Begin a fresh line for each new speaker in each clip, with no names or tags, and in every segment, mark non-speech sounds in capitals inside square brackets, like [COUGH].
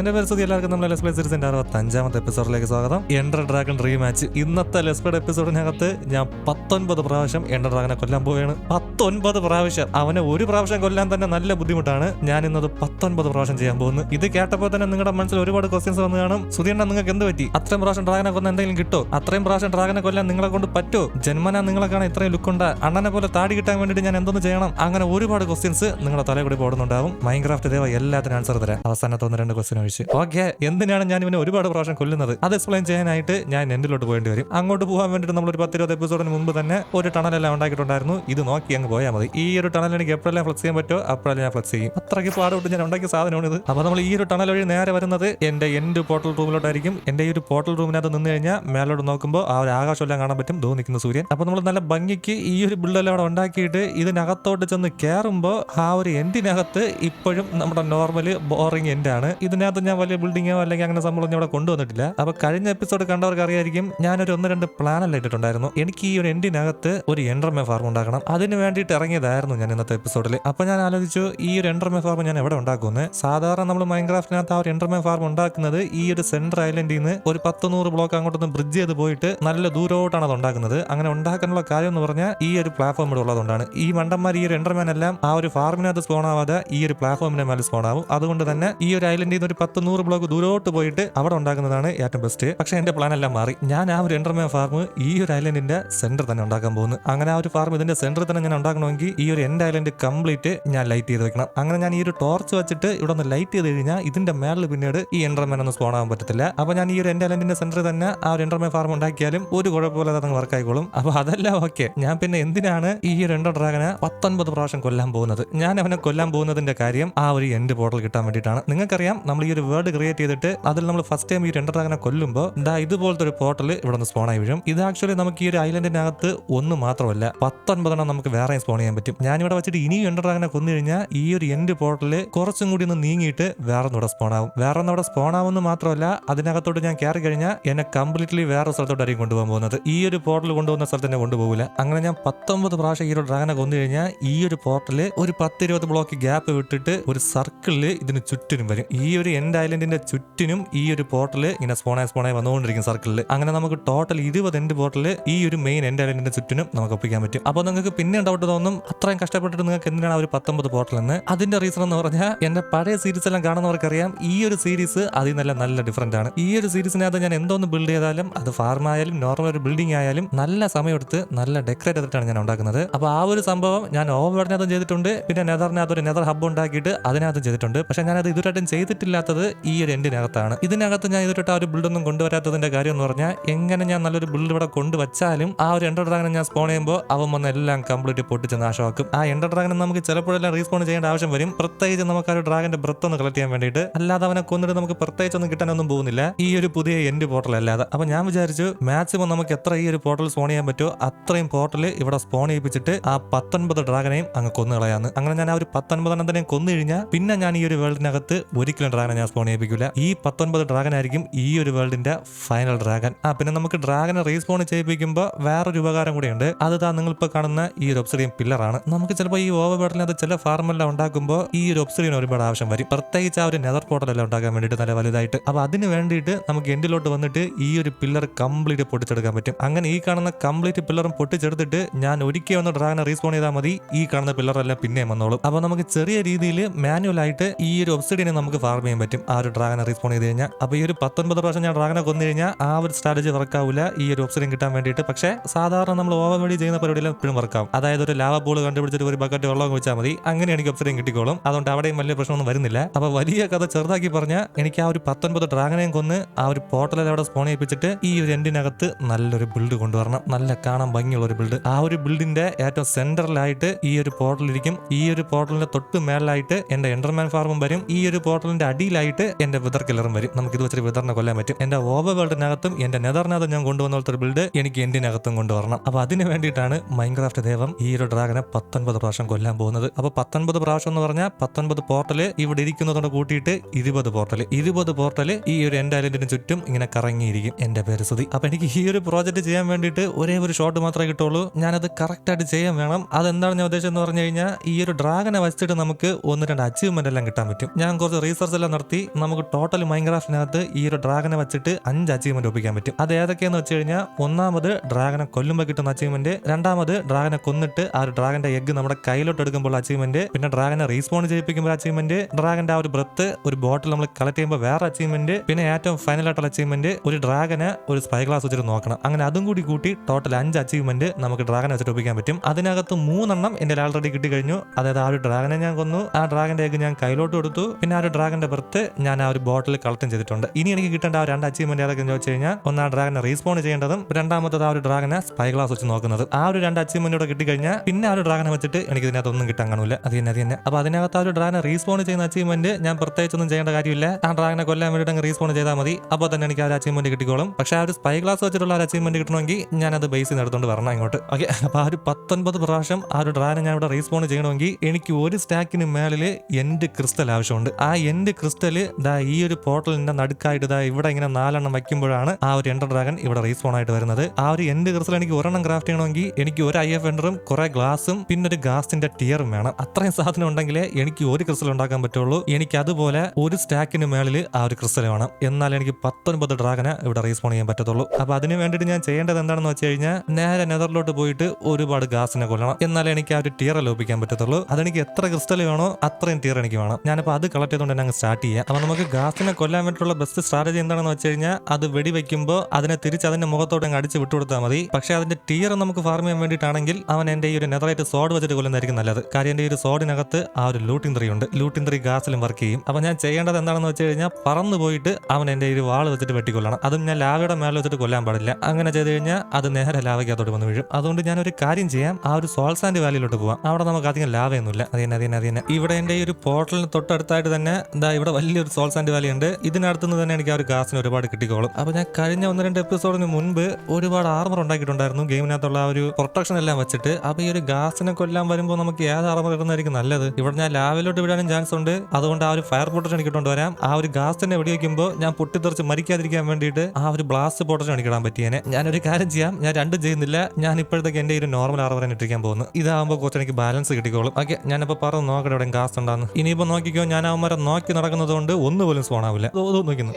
ഗൈസിന്റെ പരിസ്ഥിതി എല്ലാവർക്കും നമ്മൾ ലെസ് പ്ലേ സീരീസിന്റെ അറുപത്തി അഞ്ചാമത്തെ എപ്പിസോഡിലേക്ക് സ്വാഗതം. എൻഡർ ഡ്രാഗൺ റീമാച്ച് ഇന്നത്തെ ലെസ്പേഡ് എപ്പിസോഡിനകത്ത് ഞാൻ പത്തൊൻപത് പ്രാവശ്യം എൻഡർ ഡ്രാഗനെ കൊല്ലാൻ പോവുകയാണ്. പത്തൊൻപത് പ്രാവശ്യം. അവനെ ഒരു പ്രാവശ്യം കൊല്ലാൻ തന്നെ നല്ല ബുദ്ധിമുട്ടാണ്. ഞാൻ ഇന്നത് പത്തൊൻപത് പ്രാവശ്യം ചെയ്യാൻ പോകുന്നു. ഇത് കേട്ടപ്പോൾ തന്നെ നിങ്ങളുടെ മനസ്സിൽ ഒരുപാട് ക്വസ്റ്റ്യൻസ് വന്നു കാണും. സുധീണ്ണ നിങ്ങൾക്ക് എന്ത് പറ്റി? അത്രയും പ്രാവശ്യം ഡ്രാഗനെ കൊന്ന എന്തെങ്കിലും കിട്ടോ? അത്രയും പ്രാവശ്യം ഡ്രാഗനെ കൊല്ലാൻ നിങ്ങളെ കൊണ്ട് പറ്റോ? ജന്മന നിങ്ങളെ കാണാൻ ഇത്രയും ലുക്കുണ്ട് അണ്ണനെ പോലെ താടി കിട്ടാൻ വേണ്ടിയിട്ട് ഞാൻ എന്തൊന്ന് ചെയ്യണം? അങ്ങനെ ഒരുപാട് ക്വസ്റ്റ്യൻസ് നിങ്ങളുടെ തലയിൽ കൂടി പോടുന്നുണ്ടാവും. മൈൻക്രാഫ്റ്റ് ദേവ എല്ലാത്തിനും ആൻസർ തരാം. അവസാനത്തെ ഒന്ന് രണ്ട് ക്വസ്റ്റ്യൻ ഒഴിച്ച് ഓക്കെ എന്തിനാണ് ഞാൻ ഇവനെ ഒരുപാട് പ്രാവശ്യം കൊല്ലുന്നത്? അത് എക്സ്പ്ലെയിൻ ചെയ്യാനായിട്ട് ഞാൻ എൻഡിലോട്ട് പോകേണ്ടി വരും. അങ്ങോട്ട് പോകാൻ വേണ്ടിയിട്ട് നമ്മൾ ഒരു പത്തിരുപത് എപ്പിസോഡിന് മുമ്പ് തന്നെ ഒരു ടണലെല്ലാം ഉണ്ടാക്കിയിട്ടുണ്ടായിരുന്നു. ഇത് നോക്കി അങ്ങ് പോയാൽ മതി. ഈ ഒരു ടണൽ എനിക്ക് എപ്പോഴെല്ലാം ഫ്ലക്സ് ചെയ്യാൻ പറ്റുമോ അപ്പോഴെല്ലാം ഞാൻ ഫ്ലക്സ് ചെയ്യും. അത്രയ്ക്ക് പാടുപെട്ട് ഞാൻ ഉണ്ടാക്കിയ സാധനമാണ് ഇത്. അപ്പോൾ നമ്മൾ ഈ ഒരു ടണൽ വഴി നേരെ വരുന്നത് എന്റെ എൻഡ് പോർട്ടൽ റൂമിലോട്ടായിരിക്കും എന്റെ ഈ ഒരു പോർട്ടൽ റൂമിനകത്ത് നിന്ന് കഴിഞ്ഞാൽ മേലോട്ട് നോക്കുമ്പോൾ ആ ഒരു ആകാശമെല്ലാം കാണാൻ പറ്റും. ദോ നിൽക്കുന്ന സൂര്യൻ. അപ്പോൾ നമ്മൾ നല്ല ഭംഗിക്ക് ഈ ഒരു ബിൽഡെല്ലാം അവിടെ ഉണ്ടാക്കിയിട്ട് ഇതിനകത്തോട്ട് ചെന്ന് കയറുമ്പോൾ ആ ഒരു എൻഡിനകത്ത് ഇപ്പോഴും നമ്മുടെ നോർമൽ ബോറിംഗ് എൻഡാണ് ഇതിനകത്ത് ഞാൻ വലിയ ബിൽഡിങ്ങോ അല്ലെങ്കിൽ അങ്ങനെ സംഭവം ഇവിടെ കൊണ്ടുവന്നിട്ടില്ല. അപ്പോൾ കഴിഞ്ഞ എപ്പിസോഡ് കണ്ടവർക്ക് അറിയായിരിക്കും ഞാനൊരു ഒന്ന് രണ്ട് പ്ലാനെല്ലാം ഇട്ടിട്ടുണ്ടായിരുന്നു. എനിക്ക് ഈ ഒരു എൻഡിനകത്ത് ഒരു എൻഡർമേ ഫാർം ഉണ്ടാക്കണം. അതിന് വേണ്ടിയിട്ട് ഇറങ്ങിയതായിരുന്നു ഞാൻ ഇന്നത്തെ എപ്പിസോഡിൽ അപ്പോൾ ഞാൻ ആലോചിച്ചു ഈ ഒരു എൻഡർമേ ഫാർം ഞാൻ എവിടെ ഉണ്ടാക്കുന്നത് സാധാരണ നമ്മൾ മൈൻക്രാഫ്റ്റിനകത്ത് ആ ഒരു എൻഡർമേ ഫാർം ഉണ്ടാക്കുന്നത് ഈ ഒരു സെൻട്രൽ ഐലൻഡിൽ നിന്ന് ഒരു പത്ത് നൂറ് ബ്ലോക്ക് അങ്ങോട്ടൊന്ന് ബ്രിഡ്ജ് ചെയ്ത് പോയിട്ട് നല്ല ദൂരോട്ടാണ് അത് ഉണ്ടാക്കുന്നത്. അങ്ങനെ ഉണ്ടാക്കാനുള്ള കാര്യം എന്ന് പറഞ്ഞാൽ ഈ ഒരു പ്ലാറ്റ്ഫോം ഇവിടെ ഉള്ളതുകൊണ്ടാണ്. ഈ മണ്ടന്മാർ ഈ ഒരു എൻഡർമാൻ എല്ലാം ആ ഒരു ഫാർമിനകത്ത് സ്പോൺ ആവാതെ ഈ ഒരു പ്ലാറ്റ്ഫോമിന്റെ മേലെ സ്പോൺ ആവും. അതുകൊണ്ട് തന്നെ ഈ ഒരു ഐലൻഡിൽ നിന്ന് ഒരു പത്ത് നൂറ് ബ്ലോക്ക് ദൂരോട്ട് പോയിട്ട് അവിടെ ഉണ്ടാക്കുന്നതാണ് ഏറ്റവും ബെസ്റ്റ് പക്ഷെ എന്റെ പ്ലാൻ എല്ലാം മാറി. ഞാൻ ആ ഒരു എൻഡർമാൻ ഫാർം ഈ ഒരു ഐലൻഡിന്റെ സെന്റർ തന്നെ ഉണ്ടാക്കാൻ പോകുന്നു. അങ്ങനെ ആ ഒരു ഫാർം ഇതിന്റെ സെന്റർ തന്നെ ഞാൻ ഉണ്ടാക്കണമെങ്കിൽ ഈ ഒരു എൻഡ് ഐലൻഡ് കംപ്ലീറ്റ് ഞാൻ ലൈറ്റ് ചെയ്ത് വെക്കണം. അങ്ങനെ ഞാൻ ഈ ഒരു ടോർച്ച് വെച്ചിട്ട് ഇവിടെ ഒന്ന് ലൈറ്റ് ചെയ്ത് കഴിഞ്ഞാൽ ഇതിന്റെ മേളിൽ പിന്നീട് ഈ എൻഡർമാൻ ഒന്നും സ്പോൺ ആവാൻ പറ്റത്തില്ല. അപ്പൊ ഞാൻ ഈ ഒരു എൻഡ് ഐലൻഡിന്റെ സെന്റർ തന്നെ ആ ഒരു എൻഡർമാൻ ഫാർം ഉണ്ടാക്കിയാലും ഒരു കുഴപ്പമില്ലാതെ അതങ്ങ് വർക്ക് ആയിക്കോളും. അപ്പൊ അതെല്ലാം ഓക്കെ ഞാൻ പിന്നെ എന്തിനാണ് ഈ ഒരു എൻഡർ ഡ്രാഗനെ പത്തൊൻപത് പ്രാവശ്യം കൊല്ലാൻ പോകുന്നത്? ഞാൻ അവനെ കൊല്ലാൻ പോകുന്നതിന്റെ കാര്യം ആ ഒരു എൻഡ് പോർട്ടൽ കിട്ടാൻ വേണ്ടിയിട്ടാണ്. നിങ്ങൾക്കറിയാം നമ്മൾ ഈ ഒരു വേർഡ് ക്രിയേറ്റ് ചെയ്തിട്ട് അതിൽ നമ്മൾ ഫസ്റ്റ് ടൈം ഈ എൻഡർ ഡ്രാഗനെ കൊല്ലുമ്പോൾ ദാ ഇതുപോലത്തെ ഒരു പോർട്ടൽ ഇവിടെ നിന്ന് സ്പോൺ ആയി വീഴും ഇത് ആക്ച്വലി നമുക്ക് ഈ ഒരു ഐലൻഡിനകത്ത് ഒന്ന് മാത്രമല്ല പത്തൊൻപതെണ്ണം നമുക്ക് വേറെ സ്പോൺ ചെയ്യാൻ പറ്റും. ഞാൻ ഇവിടെ വെച്ചിട്ട് ഇനിയും എൻഡർ ഡ്രാഗനെ കൊന്നു കഴിഞ്ഞാൽ ഈ ഒരു എൻഡ് പോർട്ടൽ കുറച്ചും കൂടി ഒന്ന് നീങ്ങിയിട്ട് വേറെ ഇവിടെ സ്പോൺ ആവും. വേറെ ഒന്നും ഇവിടെ സ്പോൺ ആവുമെന്ന് മാത്രമല്ല അതിനകത്തോട്ട് ഞാൻ കയറി കഴിഞ്ഞാൽ എന്നെ കംപ്ലീറ്റ്ലി വേറെ സ്ഥലത്തോട്ടായിരിക്കും കൊണ്ടുപോകാൻ പോകുന്നത്. ഈ ഒരു പോർട്ടൽ കൊണ്ടുപോകുന്ന സ്ഥലത്ത് തന്നെ കൊണ്ടുപോകില്ല അങ്ങനെ ഞാൻ പത്തൊമ്പത് പ്രാവശ്യം ഈ ഒരു ഡ്രാഗനെ കൊന്നു കഴിഞ്ഞാൽ ഈ ഒരു പോർട്ടൽ ഒരു പത്തിരുപത് ബ്ലോക്ക് ഗ്യാപ്പ് വിട്ടിട്ട് ഒരു സർക്കിളിൽ ഇതിന് ചുറ്റിനും വരും. ഈ ഒരു എൻഡ് ഐലൻഡിന്റെ ചുറ്റിനും ഈ ഒരു പോർട്ടൽ ഇങ്ങനെ സ്പോണായി സ്പോണായി വന്നുകൊണ്ടിരിക്കും സർക്കിളിൽ അങ്ങനെ നമുക്ക് ടോട്ടൽ ഇരുപത് എൻഡ് പോർട്ടൽ ഈ ഒരു മെയിൻ എൻഡ് ഐലൻഡിന്റെ ചുറ്റിനും നമുക്ക് ഒപ്പിക്കാൻ പറ്റും. അപ്പോൾ നിങ്ങൾക്ക് പിന്നെ ഡൗട്ട് തോന്നും അത്രയും കഷ്ടപ്പെട്ടിട്ട് നിങ്ങൾക്ക് എന്തിനാണ് ഒരു പത്തൊമ്പത് പോർട്ടൽ എന്ന്? അതിന്റെ റീസൺ എന്ന് പറഞ്ഞാൽ എന്റെ പഴയ സീരീസ് എല്ലാം കാണുന്നവർക്കറിയാം ഈ ഒരു സീരീസ് അതിൽ നല്ല നല്ല ഡിഫറെന്റ് ആണ്. ഈ ഒരു സീരീസിനകത്ത് ഞാൻ എന്തോന്ന് ബിൽഡ് ചെയ്താലും അത് ഫാർമ ആയാലും നോർമൽ ഒരു ബിൽഡിംഗ് ആയാലും നല്ല സമയമെടുത്ത് നല്ല ഡെക്കറേറ്റ് ചെയ്തിട്ടാണ് ഞാൻ ഉണ്ടാക്കുന്നത്. അപ്പോൾ ആ ഒരു സംഭവം ഞാൻ ഓവറിനകത്തും ചെയ്തിട്ടുണ്ട്. പിന്നെ നെതറിനകത്ത് ഒരു നെതർ ഹബ്ബ് ഉണ്ടാക്കിയിട്ട് അതിനകത്തും ചെയ്തിട്ടുണ്ട്. പക്ഷെ ഞാനത് ഇതുവരായിട്ടും ചെയ്തിട്ടില്ലാത്തത് ഈ ഒരു എൻഡിനകത്താണ് ഇതിനകത്ത് ഞാൻ ഇതുവരായിട്ട് ആ ഒരു ബിൽഡൊന്നും കൊണ്ടുവരാത്തതിന്റെ കാര്യം എന്ന് പറഞ്ഞാൽ എങ്ങനെ ഞാൻ നല്ലൊരു ബിൽഡ് ഇവിടെ കൊണ്ടുവച്ചാലും ആ ഒരു എൻഡർ ഡ്രാഗനെ ഞാൻ സ്പോൺ ചെയ്യുമ്പോൾ അവൻ വന്ന് എല്ലാം കംപ്ലീറ്റ് പൊട്ടിച്ച് നാശമാക്കും. ആ എൻഡർ ഡ്രാഗനെ നമുക്ക് ചിലപ്പോഴെല്ലാം റീസ്പോൺ ചെയ്യേണ്ട ആവശ്യം വരും. പ്രത്യേകിച്ച് നമുക്ക് ആ ഒരു ഡ്രാഗന്റെ ബ്രത്ത് ഒന്ന് കളക്ട് ചെയ്യാൻ വേണ്ടിയിട്ട്. അല്ലാതെ അവനെ കൊന്നിട്ട് നമുക്ക് പ്രത്യേകിച്ച് ഒന്നും കിട്ടാനൊന്നും പോകുന്നില്ല. ഈ ഒരു പുതിയ എൻഡ് പോർട്ടൽ അല്ലാതെ. അപ്പൊ ഞാൻ വിചാരിച്ചു മാക്സിമം നമുക്ക് എത്ര ഈ ഒരു പോർട്ടൽ സ്പോൺ ചെയ്യാൻ പറ്റുമോ അത്രയും പോർട്ടൽ ഇവിടെ സ്പോൺ ചെയ്യിപ്പിച്ചിട്ട് ആ പത്തൊൻപത് ഡ്രാഗനെയും അങ്ങ് കൊന്നു കളയാന്ന് അങ്ങനെ ഞാൻ ആ ഒരു പത്തൊൻപതെണ്ണത്തിനെയും കൊന്നു കഴിഞ്ഞാൽ പിന്നെ ഞാൻ ഈ ഒരു വേൾഡിനകത്ത് ഒരിക്കലും ഡ്രാഗനെ ഞാൻ സ്പോൺ ചെയ്യിപ്പിക്കില്ല ഈ പത്തൊൻപത് ഡ്രാഗൻ ആയിരിക്കും ഈ ഒരു വേൾഡിന്റെ ഫൈനൽ ഡ്രാഗൻ ആ പിന്നെ നമുക്ക് ഡ്രാഗനെ റീസ്പോൺ ചെയ്യിപ്പിക്കുമ്പോൾ വേറൊരു ഉപകാരം കൂടിയുണ്ട്. അത് താ നിങ്ങൾ ഇപ്പോൾ കാണുന്ന ഈ ഒരു ഒബ്സിഡിയൻ പില്ലറാണ് നമുക്ക് ചിലപ്പോൾ ഈ ഓവർ വേൾഡിനകത്ത് ചില ഫാർമെല്ലാം ഉണ്ടാക്കുമ്പോൾ ഈ ഒരു ഒബ്സിഡിയൻ ഒരുപാട് ആവശ്യം വരും. പ്രത്യേകിച്ച് ആ ഒരു നെതർ പോർട്ടൽ എല്ലാം ഉണ്ടാക്കാൻ വേണ്ടിയിട്ട് നല്ല വലുതായിട്ട്. അപ്പോൾ അതിന് വേണ്ടിയിട്ട് നമുക്ക് എൻഡിലോട്ട് വന്നിട്ട് ഈ ഒരു പില്ലർ കംപ്ലീറ്റ് പൊട്ടിച്ചെടുക്കാൻ പറ്റും? അങ്ങനെ ഈ കാണുന്ന കംപ്ലീറ്റ് പില്ലറും പൊട്ടിച്ചെടുത്തിട്ട് ഞാൻ ഒരിക്കൽ ഒന്ന് ഡ്രാഗനെ റീസ്പോൺ ചെയ്താൽ മതി. ഈ കാണുന്ന പില്ലറെല്ലാം പിന്നെയും വന്നോളും. അപ്പോൾ നമുക്ക് ചെറിയ രീതിയിൽ മാനുവൽ ആയിട്ട് ഈ ഒരു ഒബ്സിഡിയനെ നമുക്ക് ഫാർം ചെയ്യാൻ പറ്റും. ആ ഒരു ഡ്രാഗനെ റീസ്പോൺ ചെയ്ത് കഴിഞ്ഞാൽ അപ്പോൾ ഈ ഒരു പത്തൊൻപത് പ്രാവശ്യം ഞാൻ ഡ്രാഗനെ കൊന്നു കഴിഞ്ഞാൽ ആ ഒരു സ്ട്രാറ്റജി വർക്കാവില്ല ഈ ഒരു ഓപ്ഷനും കിട്ടാൻ വേണ്ടിയിട്ട്. പക്ഷേ സാധാരണ നമ്മൾ ഓവർ വഴി ചെയ്യുന്ന പരിപാടിയിൽ എപ്പോഴും വർക്കാവും അതായത് ഒരു ലാവ ബോൾ കണ്ടുപിടിച്ചിട്ട് ഒരു ബക്കറ്റ് വെള്ളം വെച്ചാൽ മതി. അങ്ങനെ എനിക്ക് ഓപ്ഷനും കിട്ടിക്കോളും. അതുകൊണ്ട് അവിടെയും വലിയ പ്രശ്നമൊന്നും വരുന്നില്ല. അപ്പോൾ വലിയ കഥ ചെറുതാക്കി പറഞ്ഞാൽ എനിക്ക് ആ ഒരു പത്തൊൻപത് ഡ്രാഗനെയും കൊന്ന് ആ ഒരു പോർട്ടലിൽ അവിടെ സ്പോൺ ചെയ്യിപ്പിച്ചിട്ട് ഈ ഒരു എൻഡിനകത്ത് നല്ലൊരു ബിൽഡ് കൊണ്ടുവരണം. നല്ല കാണാൻ ഭംഗിയുള്ള ഒരു ബിൽഡ് ആ ഒരു ബിൽഡിന്റെ ഏറ്റവും സെന്ററിലായിട്ട് ഈ ഒരു പോർട്ടൽ ഇരിക്കും. ഈ ഒരു പോർട്ടലിന്റെ തൊട്ട് മേളിലായിട്ട് എന്റെ എൻഡർമാൻ ഫാർമും വരും. ഈ ഒരു പോർട്ടലിന്റെ അടിയിലായിട്ട് എന്റെ വിതർ കില്ലറും വരും. നമുക്ക് ഇത് വെച്ചിട്ട് വിതറിനെ കൊല്ലാൻ പറ്റും. എന്റെ ഓവർ വേൾഡിനകത്തും എന്റെ നെതറിനകത്തും ഞാൻ കൊണ്ടുവന്ന പോലത്തെ ഒരു ബിൽഡ് എനിക്ക് എന്റിനകത്തും കൊണ്ടുവരണം. അപ്പൊ അതിന് വേണ്ടിയിട്ടാണ് മൈൻക്രാഫ്റ്റ് ദേവം ഈ ഒരു ഡ്രാഗനെ പത്തൊൻപത് പ്രാവശ്യം കൊല്ലാൻ പോകുന്നത്. അപ്പൊ പത്തൊൻപത് പ്രാവശ്യം എന്ന് പറഞ്ഞാൽ പത്തൊൻപത് പോർട്ടൽ ഇവിടെ ഇരിക്കുന്നതോട് കൂട്ടിയിട്ട് ഇരുപത് പോർട്ടൽ ഇരുപത് പോർട്ടൽ ഈ ഒരു എന്റെ ഐലൻഡിന് ചുറ്റും ഇങ്ങനെ കറങ്ങിയിരിക്കും. എന്റെ പേര് സുതി അപ്പൊ എനിക്ക് ഈ ഒരു പ്രോജക്റ്റ് ചെയ്യാൻ വേണ്ടിയിട്ട് ഒരേ ഒരു ഷോട്ട് മാത്രമേ കിട്ടുള്ളൂ. ഞാനത് കറക്റ്റ് ആയിട്ട് ചെയ്യാൻ വേണം. അതെന്താണ് ഞാൻ ഉദ്ദേശം എന്ന് പറഞ്ഞു കഴിഞ്ഞാൽ ഈ ഒരു ഡ്രാഗനെ വച്ചിട്ട് നമുക്ക് ഒന്ന് രണ്ട് അച്ചീവ്മെന്റ് എല്ലാം കിട്ടാൻ പറ്റും. ഞാൻ കുറച്ച് റീസർച്ച് എല്ലാം നടത്തി നടത്തി നമുക്ക് ടോട്ടൽ മൈൻക്രാഫ്റ്റിനകത്ത് ഈ ഒരു ഡ്രാഗനെ വെച്ചിട്ട് അഞ്ച് അച്ചീവ്മെന്റ് ഒപ്പിക്കാൻ പറ്റും. അത് ഏതൊക്കെയെന്ന് വെച്ച് കഴിഞ്ഞാൽ ഒന്നാമത് ഡ്രാഗനെ കൊല്ലുമ്പോൾ കിട്ടുന്ന അച്ചീവ്മെന്റ് രണ്ടാമത് ഡ്രാഗനെ കൊന്നിട്ട് ആ ഒരു ഡ്രാഗന്റെ എഗ് നമ്മുടെ കയ്യിലോട്ട് എടുക്കുമ്പോൾ അച്ചീവ്മെന്റ് പിന്നെ ഡ്രാഗനെ റീസ്പോൺ ചെയ്യിപ്പിക്കുമ്പോൾ അച്ചീവ്മെന്റ് ഡ്രാഗന്റെ ആ ഒരു ബ്രത്ത് ഒരു ബോട്ടിൽ നമ്മൾ കളക്ട് ചെയ്യുമ്പോൾ വേറെ അച്ചീവ്മെന്റ് പിന്നെ ഏറ്റവും ഫൈനൽ ആയിട്ടുള്ള അച്ചീവ്മെന്റ് ഒരു ഡ്രാഗനെ ഒരു സ്പൈ ഗ്ലാസ് വെച്ചിട്ട് നോക്കണം. അങ്ങനെ അതും കൂടി കൂട്ടി ടോട്ടൽ അഞ്ച് അച്ചീവ്മെന്റ് നമുക്ക് ഡ്രാഗനെ വെച്ചിട്ട് ഒപ്പിക്കാൻ പറ്റും. അതിനകത്ത് മൂന്നെണ്ണം എന്റെ ആൾറെഡി കിട്ടി കഴിഞ്ഞു അതായത് ആ ഒരു ഡ്രാഗനെ ഞാൻ കൊന്നു. ആ ഡ്രാഗന്റെ എഗ് ഞാൻ കയ്യിലോട്ട് കൊടുത്തു. പിന്നെ ആ ഒരു ഡ്രാഗന്റെ ബ്രത്ത് ഞാൻ ആ ഒരു ബോട്ടിൽ കളക്ട് ചെയ്തിട്ടുണ്ട്. ഇനി എനിക്ക് കിട്ടേണ്ട ആ രണ്ട് അച്ചീവ്മെന്റ് ഏതൊക്കെയെന്ന് ചോദിച്ചു കഴിഞ്ഞാൽ ഒന്ന് ഡ്രാഗനെ റീസ്പോൺ ചെയ്യേണ്ടതും രണ്ടാമത്തത് ആ ഒരു ഡ്രാഗനെ സ്പൈ ഗ്ലാസ് വെച്ച് നോക്കുന്നത്. ആ ഒരു രണ്ട് അച്ചീവ്മെന്റോടെ കിട്ടിക്കഴിഞ്ഞാൽ പിന്നെ ആ ഒരു ഡ്രാഗനെ വെച്ചിട്ട് എനിക്ക് ഇതിനകത്ത് ഒന്നും കിട്ടാൻ കാണില്ല അത് തന്നെ അത് തന്നെ. അപ്പൊ അതിനകത്ത് ആ ഒരു ഡ്രാഗനെ റീസ്പോൺ ചെയ്യുന്ന അച്ചീവ്മെന്റ് ഞാൻ പ്രത്യേകിച്ചൊന്നും ചെയ്യേണ്ട കാര്യമില്ല. ആ ഡ്രാഗനെ കൊല്ലാൻ വേണ്ടിയിട്ട് റീസ്പോൺ ചെയ്താൽ മതി. അപ്പോൾ തന്നെ എനിക്ക് ആ ഒരു അച്ചീവ്മെന്റ് കിട്ടിക്കോളും. പക്ഷെ ആ ഒരു സ്പൈ ഗ്ലാസ് വെച്ചിട്ടുള്ള ഒരു അച്ചീവ്മെന്റ് കിട്ടണമെങ്കിൽ ഞാൻ അത് ബേസിൽ നിന്ന് എടുത്തുകൊണ്ട് വരണം ഇങ്ങോട്ട്. ഓക്കെ അപ്പൊ ആ ഒരു പത്തൊൻപത് പ്രാവശ്യം ആ ഒരു ഡ്രാഗനെ ഞാൻ ഇവിടെ റീസ്പോൺ ചെയ്യണമെങ്കിൽ എനിക്ക് ഒരു സ്റ്റാക്കിന് മേളിൽ എൻഡ് ക്രിസ്റ്റൽ ആവശ്യമുണ്ട്. ആ എൻഡ് ക്രിസ്റ്റൽ ദാ ഈ ഒരു പോർട്ടലിന്റെ നടുക്കായിട്ട് ദാ ഇവിടെ ഇങ്ങനെ നാലെണ്ണം വയ്ക്കുമ്പോഴാണ് ആ ഒരു എൻഡർ ഡ്രാഗൺ ഇവിടെ റീസ്പോൺ ആയിട്ട് വരുന്നത്. ആ ഒരു എൻഡ് ക്രിസ്റ്റൽ എനിക്ക് ഒരെണ്ണം ക്രാഫ്റ്റ് ചെയ്യണമെങ്കിൽ എനിക്ക് ഒരു ഐ എഫ് എൻഡറും കുറെ ഗ്ലാസും പിന്നെ ഒരു ഗ്ലാസിന്റെ ടിയറും വേണം. അത്രയും സാധനം ഉണ്ടെങ്കിലേ എനിക്ക് ഒരു ക്രിസ്റ്റൽ ഉണ്ടാക്കാൻ പറ്റുള്ളൂ. എനിക്ക് അതുപോലെ ഒരു സ്റ്റാക്കിന് മേളിൽ ആ ഒരു ക്രിസ്റ്റൽ വേണം. എന്നാൽ എനിക്ക് പത്തൊൻപത് ഡ്രാഗനെ ഇവിടെ റീസ്പോൺ ചെയ്യാൻ പറ്റത്തുള്ളൂ. അപ്പൊ അതിന് വേണ്ടിയിട്ട് ഞാൻ ചെയ്യേണ്ടത് എന്താണെന്ന് വെച്ച് കഴിഞ്ഞാൽ നേരെ നെതറിലോട്ട് പോയിട്ട് ഒരുപാട് ഗ്ലാസിനെ കൊല്ലണം. എന്നാൽ എനിക്ക് ആ ഒരു ടിയർ ലോപിക്കാൻ പറ്റത്തുള്ളൂ. അതെനിക്ക് എത്ര ക്രിസ്റ്റൽ വേണോ അത്രയും ടിയർ എനിക്ക് വേണം. ഞാനിപ്പോൾ അത് കളക്ട് ചെയ്തുകൊണ്ട് തന്നെ അങ്ങ് സ്റ്റാർട്ട് ചെയ്യാം. അപ്പൊ നമുക്ക് ഗാസിനെ കൊല്ലാൻ വേണ്ടിയിട്ടുള്ള ബെസ്റ്റ് സ്ട്രാറ്റജി എന്താണെന്ന് വെച്ച് കഴിഞ്ഞാൽ അത് വെടിവെക്കുമ്പോൾ അതിനെ തിരിച്ച് അതിന്റെ മുഖത്തോടെ അടിച്ച് വിട്ടുകൊടുത്താൽ മതി. പക്ഷേ അതിന്റെ ടീർ നമുക്ക് ഫാർം ചെയ്യാൻ വേണ്ടിയിട്ടാണെങ്കിൽ അവൻ എന്റെ ഈ ഒരു നെതറായിട്ട് സോഡ് വെച്ചിട്ട് കൊല്ലുന്നതായിരിക്കും നല്ലത്. കാര്യം എന്റെ ഈ ഒരു സോഡിനകത്ത് ആ ഒരു ലൂട്ടിൻ ത്രീ ഉണ്ട്. ലൂട്ടിൻ ത്രീ ഗാസിലും വർക്ക് ചെയ്യും. അപ്പൊ ഞാൻ ചെയ്യേണ്ടത് എന്താണെന്ന് വെച്ച് കഴിഞ്ഞാൽ പറന്നു പോയിട്ട് അവൻ എന്റെ ഈ ഒരു വാൾ വെച്ചിട്ട് വെട്ടിക്കൊള്ളണം അതും ഞാൻ ലാവയുടെ മേലെ വെച്ചിട്ട് കൊല്ലാൻ പാടില്ല. അങ്ങനെ ചെയ്ത് കഴിഞ്ഞാൽ അത് നേരെ ലാവയ്ക്കകത്തോട്ട് വന്ന് വീഴും. അതുകൊണ്ട് ഞാൻ ഒരു കാര്യം ചെയ്യാം. ആ ഒരു സോൾസാൻഡ് വാലിയിലോട്ട് പോവാം. അവിടെ നമുക്ക് അധികം ലാവയൊന്നുമില്ല. അതിനെ അതിനെ അത് തന്നെ അത് തന്നെ ഇവിടെ എന്റെ ഈ ഒരു പോർട്ടലിന് തൊട്ടടുത്തായിട്ട് തന്നെ എന്താ ഇവിടെ വലിയൊരു സോൾസാൻഡ് വാലി ഉണ്ട്. ഇതിനടുത്തുനിന്ന് തന്നെ എനിക്ക് ആ ഒരു ഗാസിന് ഒരുപാട് കിട്ടിക്കോളും. അപ്പൊ ഞാൻ കഴിഞ്ഞ ഒന്ന് രണ്ട് എപ്പിസോഡിന് മുൻപ് ഒരുപാട് ആർമർ ഉണ്ടാക്കിയിട്ടുണ്ടായിരുന്നു. ഗെയിമിനകത്തുള്ള ആ ഒരു പ്രൊട്ടക്ഷൻ എല്ലാം വെച്ചിട്ട്. അപ്പൊ ഈ ഒരു ഗാസിനെ കൊല്ലാൻ വരുമ്പോൾ നമുക്ക് ഏത് ആർമർ ഇടുന്നതായിരിക്കും നല്ലത്? ഇവിടെ ഞാൻ ലാവിലോട്ട് വിടാനും ചാൻസ് ഉണ്ട്. അതുകൊണ്ട് ആ ഒരു ഫയർ പ്രൊട്ടക്ഷൻ എനിക്ക് ഇട്ടുകൊണ്ട് വരാം. ആ ഒരു ഗാസ് തന്നെ വെടിവെക്കുമ്പോൾ ഞാൻ പൊട്ടിത്തെറിച്ച് മരിക്കാതിരിക്കാൻ വേണ്ടിയിട്ട് ആ ഒരു ബ്ലാസ്റ്റ് പ്രൊട്ടക്ഷൻ എനിക്ക് ഇടാൻ പറ്റിയേനെ. ഞാനൊരു കാര്യം ചെയ്യാം. ഞാൻ രണ്ടും ചെയ്യുന്നില്ല. ഞാൻ ഇപ്പോഴത്തേക്ക് എന്റെ ഒരു നോർമൽ ആർമർ തന്നെ ഇട്ടിരിക്കാൻ പോകുന്നു. ഇതാകുമ്പോൾ കുറച്ച് എനിക്ക് ബാലൻസ് കിട്ടിക്കോളും. ഓക്കെ ഞാനിപ്പോൾ പറഞ്ഞു നോക്കട്ടെ ഇവിടെ ഗാസ് ഉണ്ടാകുന്നു ഇനിയിപ്പോൾ നോക്കിക്കോ ഞാൻ അവന്മാരെ നോക്കി നടക്കുന്നത് കൊണ്ട് ഒന്ന് പോലും സ്പോൺ ആവില്ല. നോക്കുന്നു.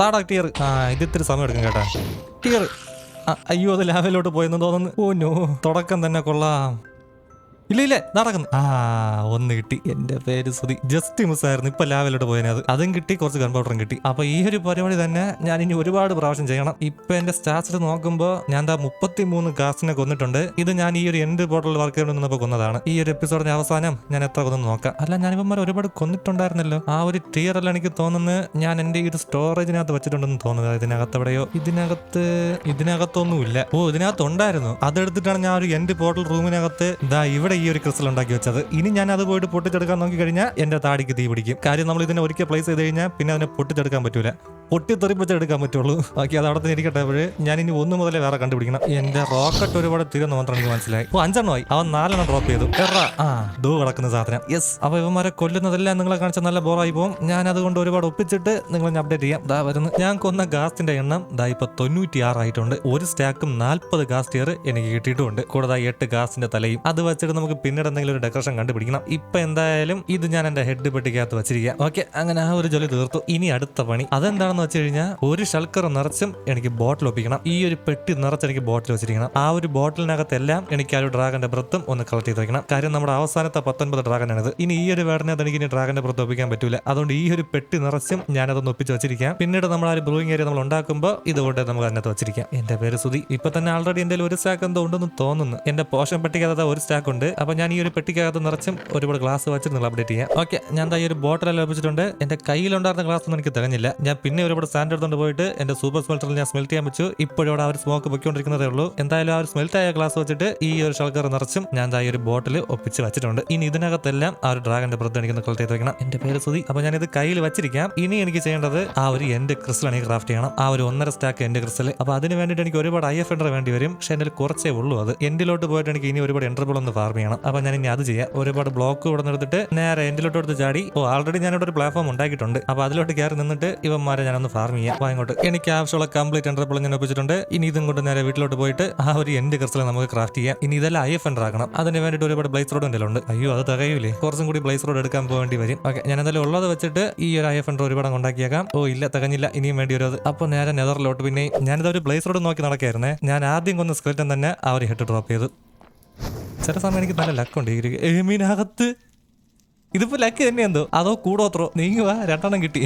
താടാ ടിയർ ആ ഇത് ഇത്തിരി സമയം എടുക്കും കേട്ടാ. ടിയർ അയ്യോ അത് ലാവിലോട്ട് പോയെന്ന് തോന്നുന്നു. ഓ നോ തുടക്കം തന്നെ കൊള്ളാം. ഇല്ല ഇല്ല നടക്കുന്നു. ആ ഒന്ന് കിട്ടി. എന്റെ പേര് സുതി ജസ്റ്റ് മിസ് ആയിരുന്നു. ഇപ്പൊ ലാവലോട്ട് പോയതിനെ അത്. അതും കിട്ടി കുറച്ച് കൺപൗഡറും കിട്ടി. അപ്പൊ ഈ ഒരു പരിപാടി തന്നെ ഞാൻ ഇനി ഒരുപാട് പ്രാവശ്യം ചെയ്യണം. ഇപ്പൊ എന്റെ സ്റ്റാറ്റസ് നോക്കുമ്പോൾ ഞാൻ ദാ മുപ്പത്തി മൂന്ന് ഗാസിനെ കൊന്നിട്ടുണ്ട്. ഇത് ഞാൻ ഈ ഒരു എൻഡ് പോർട്ടൽ വർക്ക് ചെയ്തുകൊണ്ട് നിന്നപ്പോൾ കൊന്നതാണ്. ഈ ഒരു എപ്പിസോഡിന്റെ അവസാനം ഞാൻ എത്ര കൊന്നു നോക്കാം. അല്ല ഞാൻ ഇവന്മാർ ഒരുപാട് കൊന്നിട്ടുണ്ടായിരുന്നല്ലോ. ആ ഒരു ടീയർ അല്ല എനിക്ക് തോന്നുന്നത്. ഞാൻ എന്റെ ഈ ഒരു സ്റ്റോറേജിനകത്ത് വെച്ചിട്ടുണ്ടെന്ന് തോന്നുന്നത്. ഇതിനകത്ത് എവിടെയോ. ഇതിനകത്ത് ഇതിനകത്തൊന്നുമില്ല. ഓ ഇതിനകത്ത് ഉണ്ടായിരുന്നു. അതെടുത്തിട്ടാണ് ഞാൻ ഒരു എൻഡ് പോർട്ടൽ റൂമിനകത്ത് ദാ ഇവിടെ ഈ ഒരു ക്രിസ്റ്റൽ ഉണ്ടാക്കി വെച്ചത്. ഇനി ഞാൻ അത് പോയിട്ട് പൊട്ടിച്ചെടുക്കാൻ നോക്കി കഴിഞ്ഞാൽ എന്റെ താടിക്ക് തീ പിടിക്കും. കാര്യം നമ്മൾ ഇതിനെ ഒരിക്കൽ പ്ലേസ് ചെയ്ത് കഴിഞ്ഞാൽ പിന്നെ അതിനെ പൊട്ടിച്ചെടുക്കാൻ പറ്റൂല. പൊട്ടിത്തെറിപ്പിച്ച് എടുക്കാൻ പറ്റുള്ളൂ. ബാക്കി അത് അവിടെ തന്നെ ഇരിക്കട്ടെ. അപ്പോഴേ ഞാൻ ഇനി ഒന്ന് മുതലേ വേറെ കണ്ടുപിടിക്കണം. എന്റെ റോക്കറ്റ് ഒരുപാട് തീരുന്ന മാത്രം എനിക്ക് മനസ്സിലായി. ഓ അഞ്ചെണ്ണമായി അവൻ നാലെണ്ണം ഡ്രോപ്പ് ചെയ്തു. എറാ. ആ ദൂ കിടക്കുന്ന സാധനം. യെസ് അപ്പൊ ഇവന്മാരെ കൊല്ലുന്നതെല്ലാം നിങ്ങളെ കാണിച്ച നല്ല ബോറായി പോകും. ഞാൻ അതുകൊണ്ട് ഒരുപാട് ഒപ്പിച്ചിട്ട് നിങ്ങളെ ഞാൻ അപ്ഡേറ്റ് ചെയ്യാം. ദാ വരുന്നു. ഞാൻ കൊന്ന ഗാസ്റ്റിന്റെ എണ്ണം ദാ ഇപ്പൊ തൊണ്ണൂറ്റി ആറായിട്ടുണ്ട് ഒരു സ്റ്റാക്കും നാൽപ്പത് ഗാസ്റ്റ് ഇയർ എനിക്ക് കിട്ടിയിട്ടുണ്ട് കൂടാതെ എട്ട് ഗാസ്റ്റിന്റെ തലയും. അത് വെച്ചിട്ട് നമുക്ക് പിന്നീട് എന്തെങ്കിലും ഒരു ഡെക്കറേഷൻ കണ്ടുപിടിക്കണം. ഇപ്പൊ എന്തായാലും ഇത് ഞാൻ എന്റെ ഹെഡ് പെട്ടിക്കകത്ത് വെച്ചിരിക്കാം ഓക്കെ അങ്ങനെ ആ ഒരു ജോലി തീർത്തു. ഇനി അടുത്ത പണി. അതെന്താണെന്ന് വെച്ച് കഴിഞ്ഞാൽ ഒരു ഷൾക്കർ നിറച്ചും എനിക്ക് ബോട്ടിൽ ഒപ്പിക്കണം. ഈ ഒരു പെട്ടി നിറച്ച് എനിക്ക് ബോട്ടിൽ വെച്ചിരിക്കണം. ആ ഒരു ബോട്ടിലിനകത്തെല്ലാം എനിക്ക് ആ ഒരു ഡ്രാഗന്റെ ബ്രത്തും ഒന്ന് കളക്ട് ചെയ്ത് വെക്കണം. കാര്യം നമ്മുടെ അവസാനത്തെ പത്തൊൻപത് ഡ്രാഗനാണിത് ഇനി ഈ ഒരു വേടനകത്ത് എനിക്ക് ഇനി ഡ്രാഗന്റെ ബ്രത്ത് ഒപ്പിക്കാൻ പറ്റൂല. അതുകൊണ്ട് ഈ ഒരു പെട്ടി നിറച്ചും ഞാനതൊന്ന് ഒപ്പിച്ച് വെച്ചിരിക്കാം. പിന്നീട് നമ്മൾ ആ ഒരു ബ്രൂയിങ് ഏരിയ നമ്മൾ ഉണ്ടാക്കുമ്പോൾ ഇതുകൊണ്ട് നമുക്ക് അതിനകത്ത് വെച്ചിരിക്കാം. എന്റെ പേര് സുതി ഇപ്പൊ തന്നെ ആൾറെഡി എന്റെ ഒരു സ്റ്റാക്ക് എന്തോ ഉണ്ടെന്ന് തോന്നുന്നു. എന്റെ പോഷൻ പെട്ടിക്കകത്ത് ഒരു സ്റ്റാക്ക് ഉണ്ട്. അപ്പൊ ഞാൻ ഈ ഒരു പെട്ടിക്കകത്ത് നിറച്ചും ഒരുപാട് ഗ്ലാസ് വെച്ചിട്ട് നിങ്ങൾ അപ്ഡേറ്റ് ചെയ്യാം. ഓക്കെ ഞാൻ ഈ ഒരു ബോട്ടിലെല്ലാം ലഭിച്ചിട്ടുണ്ട് എന്റെ കയ്യിലുണ്ടായിരുന്ന ഗ്ലാസ് ഒന്നും എനിക്ക് തികഞ്ഞില്ല. ഞാൻ പിന്നെ ഒരുപാട് സ്റ്റാൻഡ് എടുത്തുകൊണ്ട് പോയിട്ട് എന്റെ സൂപ്പർ സ്മെൽറ്ററിൽ ഞാൻ സ്മെൽറ്റ് ചെയ്യാൻ വെച്ചു. ഇപ്പോഴും ആ ഒരു സ്മോക്ക് പൊയ്ക്കൊണ്ടിരിക്കുന്നതേ ഉള്ളൂ. എന്തായാലും ആ ഒരു സ്മെൽറ്റ് ആയ ഗ്ലാസ് വെച്ചിട്ട് ഈ ഒരു ഷൾക്കർ നിറച്ചും ഞാൻ ഈ ഒരു ബോട്ടിൽ ഒപ്പിച്ച് വെച്ചിട്ടുണ്ട്. ഇനി ഇതിനകത്തെല്ലാം ആ ഒരു ഡ്രാഗന്റെ ബ്രത്ത് എനിക്ക് കളക്ട് ചെയ്ത് വെക്കണം. എന്റെ പേര് സുതി അപ്പൊ ഞാൻ ഇത് കയ്യിൽ വെച്ചിരിക്കാം. ഇനി എനിക്ക് ചെയ്യേണ്ടത് ആ ഒരു എന്റെ ക്രിസ്റ്റൽ എനിക്ക് ക്രാഫ്റ്റ് ചെയ്യണം. ആ ഒരു ഒന്നര സ്റ്റാക്ക് എന്റെ ക്രിസ്റ്റൽ അപ്പൊ അതിന് വേണ്ടിയിട്ട് എനിക്ക് ഒരുപാട് ഐ എഫ് എൻഡർ വേണ്ടി വരും. പക്ഷെ എന്റെ കുറച്ചേ ഉള്ളൂ അത്. എൻഡിലോട്ട് പോയിട്ട് എനിക്ക് ഇനി ഒരുപാട് എൻട്രബിൾ ഒന്ന് ഫാർം ചെയ്യണം. അപ്പൊ ഞാൻ ഇനി അത് ചെയ്യാം. ഒരുപാട് ബ്ലോക്ക് ഇവിടെ നേരെ എൻഡിലോട്ട് എടുത്ത് ചാടി. ഓ ആൾറെഡി ഞാനിവിടെ ഒരു പ്ലാറ്റ്ഫോം ഉണ്ടാക്കിയിട്ടുണ്ട്. അപ്പൊ അതിലോട്ട് കയറി നിന്നിട്ട് ഇവന്മാരെ ഞാൻ ഞാനൊന്ന് ഫാർം ചെയ്യാം. വാ ഇങ്ങോട്ട്. എനിക്ക് ആവശ്യമുള്ള കംപ്ലീറ്റ് എൻട്രപ്പോൾ ഞാൻ ഒപ്പിച്ചിട്ടുണ്ട്. ഇനി ഇതും കൊണ്ട് നേരെ വീട്ടിലോട്ട് പോയിട്ട് ആ ഒരു എൻഡ് ക്രിസ്റ്റൽ നമുക്ക് ക്രാഫ്റ്റ് ചെയ്യാം. ഇനി ഇതെല്ലാം ഐ എഫ് എൻഡർ ആക്കണം. അതിന് വേണ്ടിയിട്ട് ഒരുപാട് ബ്ലേസ് റോഡ് എന്റെ ഉണ്ട് അയ്യോ അത് തകയില്ലേ കുറച്ചും കൂടി ബ്ലേസ് റോഡ് എടുക്കാൻ പോകേണ്ടി വരും. ഓക്കെ ഞാൻ എന്തായാലും ഉള്ളത് വെച്ചിട്ട് ഈ ഒരു ഐ എഫ് എൻഡർ ഒരുപാട് ഉണ്ടാക്കിയേക്കാം. ഓ ഇല്ല തകഞ്ഞില്ല. ഇനിയും വേണ്ടി വരും അത്. അപ്പോൾ നേരെ നെതറിലോട്ട് പിന്നെ ഞാനിത് ഒരു ബ്ലേസ് റോഡ് നോക്കി നടക്കായിരുന്നേ. ഞാൻ ആദ്യം കൊന്ന സ്കെൽറ്റൻ തന്നെ ആ ഒരു ഹെഡ് ഡ്രോപ്പ് ചെയ്തു. ചില സമയം എനിക്ക് നല്ല ലക്കുണ്ട് ഈ എമീനകത്ത് ഇതിപ്പോ ലക്ക് തന്നെ എന്തോ? അതോ കൂടോത്രോ നീങ്ങുക രണ്ടെണ്ണം കിട്ടി.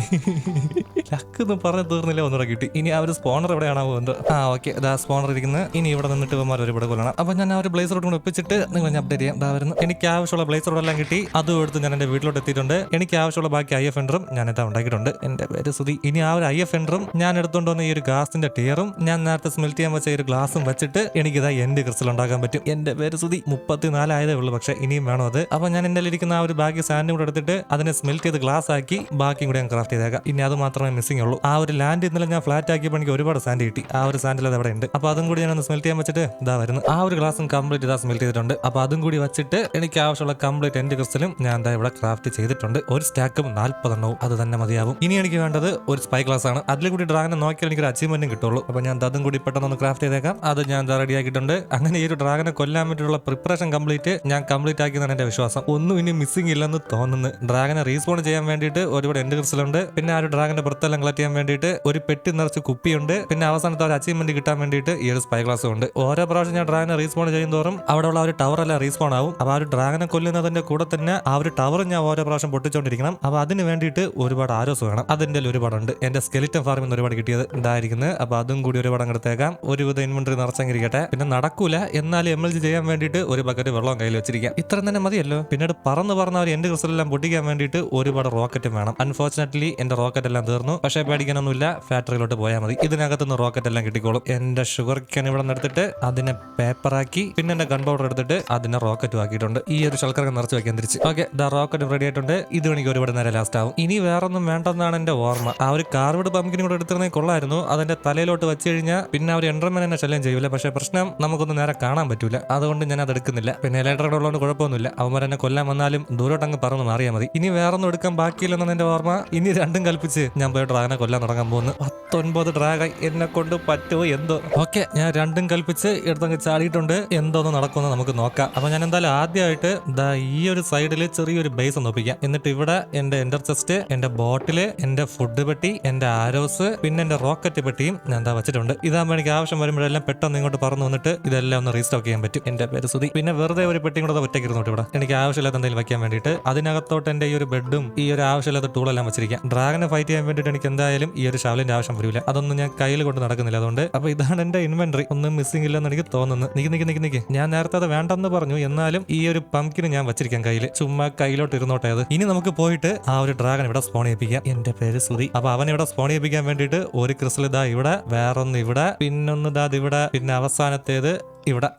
ലക്ക് എന്ന് പറഞ്ഞ് തീർന്നില്ല ഒന്നുകൂടെ കിട്ടി. ഇനി ആ ഒരു സ്പോണർ എവിടെയാണോ എന്തോ? ആ ഓക്കെ ദാ സ്പോണർ ഇരിക്കുന്നത് ഇനി ഇവിടെ നിന്നിട്ട് ഇവന്മാർ ഒരുപാട് കൊല്ലണം. അപ്പൊ ഞാൻ ആ ഒരു ബ്ലേസറോട് കൂടെ ഒപ്പിച്ചിട്ട് നിങ്ങൾ ഞാൻ അപ്ഡേറ്റ് ചെയ്യാം. ദാ വരുന്നു. എനിക്ക് ആവശ്യമുള്ള ബ്ലേസ് എല്ലാം കിട്ടി. അതും എടുത്ത് ഞാൻ എന്റെ വീട്ടിലോട്ട് എത്തിയിട്ടുണ്ട്. എനിക്ക് ആവശ്യമുള്ള ബാക്കി ഐ എഫ് എൻഡറും ഞാൻ ഇതാ ഉണ്ടാക്കിയിട്ടുണ്ട്. എന്റെ പേര് സുതി ഇനി ആ ഒരു ഐ എഫ് എൻഡറും ഞാൻ എടുത്തുകൊണ്ട് വന്ന ഈ ഒരു ഗ്ലാസിന്റെ ടീയറും ഞാൻ നേരത്തെ സ്മെൽറ്റ് ചെയ്യാൻ വെച്ച ഒരു ഗ്ലാസും വെച്ചിട്ട് എനിക്കിതാ എന്റെ ക്രിസ്റ്റൽ ഉണ്ടാക്കാൻ പറ്റും. എന്റെ പേര് സുതി മുപ്പത്തിനാലായതേ ഉള്ളൂ പക്ഷെ ഇനിയും വേണം അത്. അപ്പൊ ഞാൻ എന്റെ ഇരിക്കുന്ന ആ ഒരു ബാക്കി സാൻഡും കൂടെ എടുത്തിട്ട് അതിനെ സ്മെൽറ്റ് ചെയ്ത് ഗ്ലാസ് ആക്കി ബാക്കിയും കൂടെ ഞാൻ ക്രാഫ്റ്റ് ചെയ്തേക്കാം. ഇനി അത് മാത്രമേ മിസ്സിംഗ് ഉള്ളൂ. ആ ഒരു ലാൻഡ് ഇന്നലെ ഞാൻ ഫ്ലാറ്റ് ആക്കിയപ്പോൾ എനിക്ക് ഒരുപാട് സാൻഡ് കിട്ടി. ആ ഒരു സാൻഡിൽ അത് അവിടെ ഉണ്ട്. അപ്പൊ അതും കൂടി ഞാൻ സ്മെൽറ്റ് ചെയ്യാൻ വെച്ചിട്ട് ഇതാ വരുന്നു. ആ ഒരു ഗ്ലാസും കംപ്ലീറ്റ് ഇതാ സ്മെൽറ്റ് ചെയ്തിട്ടുണ്ട്. അപ്പൊ അതും കൂടി വെച്ചിട്ട് എനിക്ക് ആവശ്യമുള്ള കംപ്ലീറ്റ് എന്റെ ക്രിസ്റ്റലും ഞാൻ എന്താ ഇവിടെ ക്രാഫ്റ്റ് ചെയ്തിട്ടുണ്ട്. ഒരു സ്റ്റാക്കും നാൽപ്പതെണ്ണവും അത് തന്നെ മതിയാവും. ഇനി എനിക്ക് വേണ്ടത് ഒരു സ്പൈ ഗ്ലാസ് ആണ്. അതിൽ കൂടി ഡ്രാഗനെ നോക്കിയാൽ എനിക്ക് ഒരു അച്ചീവ്മെന്റും കിട്ടുള്ളൂ. അപ്പൊ ഞാൻ അതും കൂടി പെട്ടെന്ന് ഒന്ന് ക്രാഫ്റ്റ് ചെയ്തേക്കാം. അത് ഞാൻ റെഡി ആക്കിയിട്ടുണ്ട്. അങ്ങനെ ഈ ഒരു ഡ്രാഗനെ കൊല്ലാൻ വേണ്ടിയിട്ടുള്ള പ്രിപ്പറേഷൻ കംപ്ലീറ്റ് ഞാൻ കംപ്ലീറ്റ് ആക്കിയെന്നാണ് എന്റെ വിശ്വാസം. ഒന്നും ഇനി മിസ്സിംഗ് ഇല്ലെന്ന് തോന്നുന്നു. ഡ്രാഗനെ റീസ്പോൺ ചെയ്യാൻ വേണ്ടിയിട്ട് ഒരുപാട് എൻഡ് ക്രിസ്റ്റലുണ്ട്. പിന്നെ ആ ഒരു ഡ്രാഗന്റെ പുറത്തെല്ലാം കളക്ട് ചെയ്യാൻ വേണ്ടിയിട്ട് ഒരു പെട്ടി നിറച്ച് കുപ്പിയുണ്ട്. പിന്നെ അവസാനത്തെ ഒരു അച്ചീവ്മെന്റ് കിട്ടാൻ വേണ്ടിയിട്ട് ഈ ഒരു സ്പൈ ഗ്ലാസ് ഉണ്ട്. ഓരോ പ്രാവശ്യം ഞാൻ ഡ്രാഗനെ റീസ്പോൺ ചെയ്യും തോറും അവിടെയുള്ള ഒരു ടവർ എല്ലാം റീസ്പോൺ ആവും. അപ്പൊ ആ ഒരു ഡ്രാഗനെ കൊല്ലുന്നതിന്റെ കൂടെ തന്നെ ആ ഒരു ടവർ ഞാൻ ഓരോ പ്രാവശ്യം പൊട്ടിച്ചോണ്ടിരിക്കണം. അപ്പൊ അതിന് വേണ്ടിയിട്ട് ഒരുപാട് ആരോസ് വേണം. അതിന്റെ ഒരുപാടുണ്ട്. എന്റെ സ്കെലിറ്റൻ ഫാർമിൽ നിന്ന് ഒരുപാട് കിട്ടിയത് ഉണ്ടായിരിക്കുന്നത് അപ്പൊ അതും കൂടി ഒരുപാട് എടുത്തേക്കാം. ഒരുവിധ ഇൻവെന്ററി നിറച്ചെങ്കിരിക്കട്ടെ പിന്നെ നടക്കൂല. എന്നാലും എം എൽ ജി ചെയ്യാൻ വേണ്ടിയിട്ട് ഒരു ബക്കറ്റ് വെള്ളം കയ്യിൽ വെച്ചിരിക്കാം. ഇത്ര തന്നെ മതിയല്ലോ. പിന്നീട് പറന്ന് പറന്ന ഒരു ക്രിസ്റ്റലെല്ലാം പൊട്ടിക്കാൻ വേണ്ടിയിട്ട് ഒരുപാട് റോക്കറ്റും വേണം. അൺഫോർച്ചുനേറ്റ്ലി എന്റെ റോക്കറ്റ് എല്ലാം തീർന്നു. പക്ഷേ പേടിക്കാനൊന്നുമില്ല. ഫാക്ടറിയിലോട്ട് പോയാൽ മതി. ഇതിനകത്ത് നിന്ന് റോക്കറ്റ് എല്ലാം കിട്ടിക്കോളും. എന്റെ ഷുഗർ ക്യാൻ ഇവിടെ നിന്ന് എടുത്തിട്ട് അതിനെ പേപ്പറാക്കി പിന്നെ എന്റെ ഗൺ പൗഡർ എടുത്തിട്ട് അതിനെ റോക്കറ്റ് ആക്കിയിട്ടുണ്ട്. ഈ ഒരു ശൽക്കറൊക്കെ നിറച്ച് വെക്കാൻ തിരിച്ച്. ഓക്കെ ദ റോക്കറ്റ് റെഡി ആയിട്ടുണ്ട്. ഇത് എനിക്ക് ഒരുപാട് നേരം ലാസ്റ്റ് ആവും. ഇനി വേറൊന്നും വേണ്ടെന്നാണ് എന്റെ ഓർമ്മ. ആ ഒരു കാർവിഡ് പമ്പിനും കൂടെ എടുത്തിരുന്നെങ്കിൽ കൊള്ളായിരുന്നു. അതിന്റെ തലയിലോട്ട് വെച്ച് കഴിഞ്ഞാൽ പിന്നെ അവർ ഒരു എൻഡർമാൻ എന്നെ ശല്യം ചെയ്യൂല. പക്ഷേ പ്രശ്നം നമുക്കൊന്നും നേരെ കാണാൻ പറ്റൂല. അതുകൊണ്ട് ഞാൻ അത് എടുക്കുന്നില്ല. പിന്നെ ഇലക്ട്രോഡ് ഉള്ളതുകൊണ്ട് കുഴപ്പമൊന്നുമില്ല. അവന്മാർ എന്നെ കൊല്ലാൻ വന്നാലും ദൂരോട്ട് അങ്ങ് പറന്ന് മാറിയാൽ മതി. ഇനി വേറൊന്നും എടുക്കാൻ ബാക്കിയില്ലെന്നാണ് എന്റെ ഓർമ്മ? ഇനി രണ്ടും കൽപ്പിച്ച് ഞാൻ പോയി ഡ്രാഗനെ കൊല്ലാൻ തുടങ്ങാൻ പോകുന്നു. പത്തൊൻപത് ഡ്രാഗൻ എന്നെ കൊണ്ട് പറ്റുമോ എന്തോ? ഓക്കെ ഞാൻ രണ്ടും കൽപ്പിച്ച് എടുത്തങ്ങ് ചാടിയിട്ടുണ്ട്. എന്തോന്ന് നടക്കുമെന്ന് നമുക്ക് നോക്കാം. അപ്പൊ ഞാൻ എന്തായാലും ആദ്യമായിട്ട് ദാ ഈ ഒരു സൈഡിൽ ചെറിയൊരു ബേസ് ഒന്ന് ഒപ്പിക്കാം. എന്നിട്ട് ഇവിടെ എന്റെ എന്റർ ചെസ്റ്റ് എന്റെ ബോട്ടിൽ എന്റെ ഫുഡ് പെട്ടി എന്റെ ആരോസ് പിന്നെ എന്റെ റോക്കറ്റ് പെട്ടിയും ഞാൻ എന്താ വെച്ചിട്ടുണ്ട്. ഇതാകുമ്പോൾ എനിക്ക് ആവശ്യം വരുമ്പോഴെല്ലാം പെട്ടെന്ന് ഇങ്ങോട്ട് പറന്നു വന്നിട്ട് ഇതെല്ലാം ഒന്ന് റീസ്റ്റോക്ക് ചെയ്യാൻ പറ്റും. എന്റെ പേര് സുതി പിന്നെ വെറുതെ ഒരു പെട്ടിയും കൂടെ ഒറ്റയ്ക്ക് ഇരുന്നോട്ട് ഇവിടെ. എനിക്ക് ആവശ്യമില്ലാത്ത എന്തെങ്കിലും വെക്കാൻ വേണ്ടിയിട്ട് അതിനകത്തോട്ട് എന്റെ ഈ ഒരു ബെഡും ഈ ഒരു ആവശ്യമില്ലാത്ത ടൂളെല്ലാം വെച്ചിരിക്കാം ഡ്രാഗനെ ഫൈറ്റ് ചെയ്യാൻ വേണ്ടിയിട്ട് എനിക്ക് എന്തായാലും ഈ ഒരു ഷവലിന്റെ ആവശ്യം വരില്ല. അതൊന്നും ഞാൻ കയ്യിൽ കൊണ്ട് നടക്കുന്നില്ല. അതുകൊണ്ട് അപ്പൊ ഇതാണ് എന്റെ ഇൻവെന്ററി ഒന്നും മിസ്സിംഗ് ഇല്ലെന്ന് എനിക്ക് തോന്നുന്നു. നിക്ക് നിക്ക് നിക്ക് നിക്ക്. ഞാൻ നേരത്തെ അത് വേണ്ടെന്ന് പറഞ്ഞു. എന്നാലും ഈ ഒരു പമ്പിന് ഞാൻ വെച്ചിരിക്കാം കയ്യിൽ. ചുമ്മാ കയ്യിലോട്ട് ഇരുന്നോട്ടെ അത്. ഇനി നമുക്ക് പോയിട്ട് ആ ഒരു ഡ്രാഗൺ ഇവിടെ സ്പോൺ ചെയ്യിപ്പിക്കാം. എന്റെ പേര് സുതി അപ്പൊ അവൻ ഇവിടെ സ്പോൺ ചെയ്യിപ്പിക്കാൻ വേണ്ടിയിട്ട് ഒരു ക്രിസ്റ്റൽ ഇതാ ഇവിടെ വേറൊന്ന് ഇവിടെ പിന്നൊന്ന് ഇതാ ഇവിടെ പിന്നെ അവസാനത്തേത് ഇവിടെ.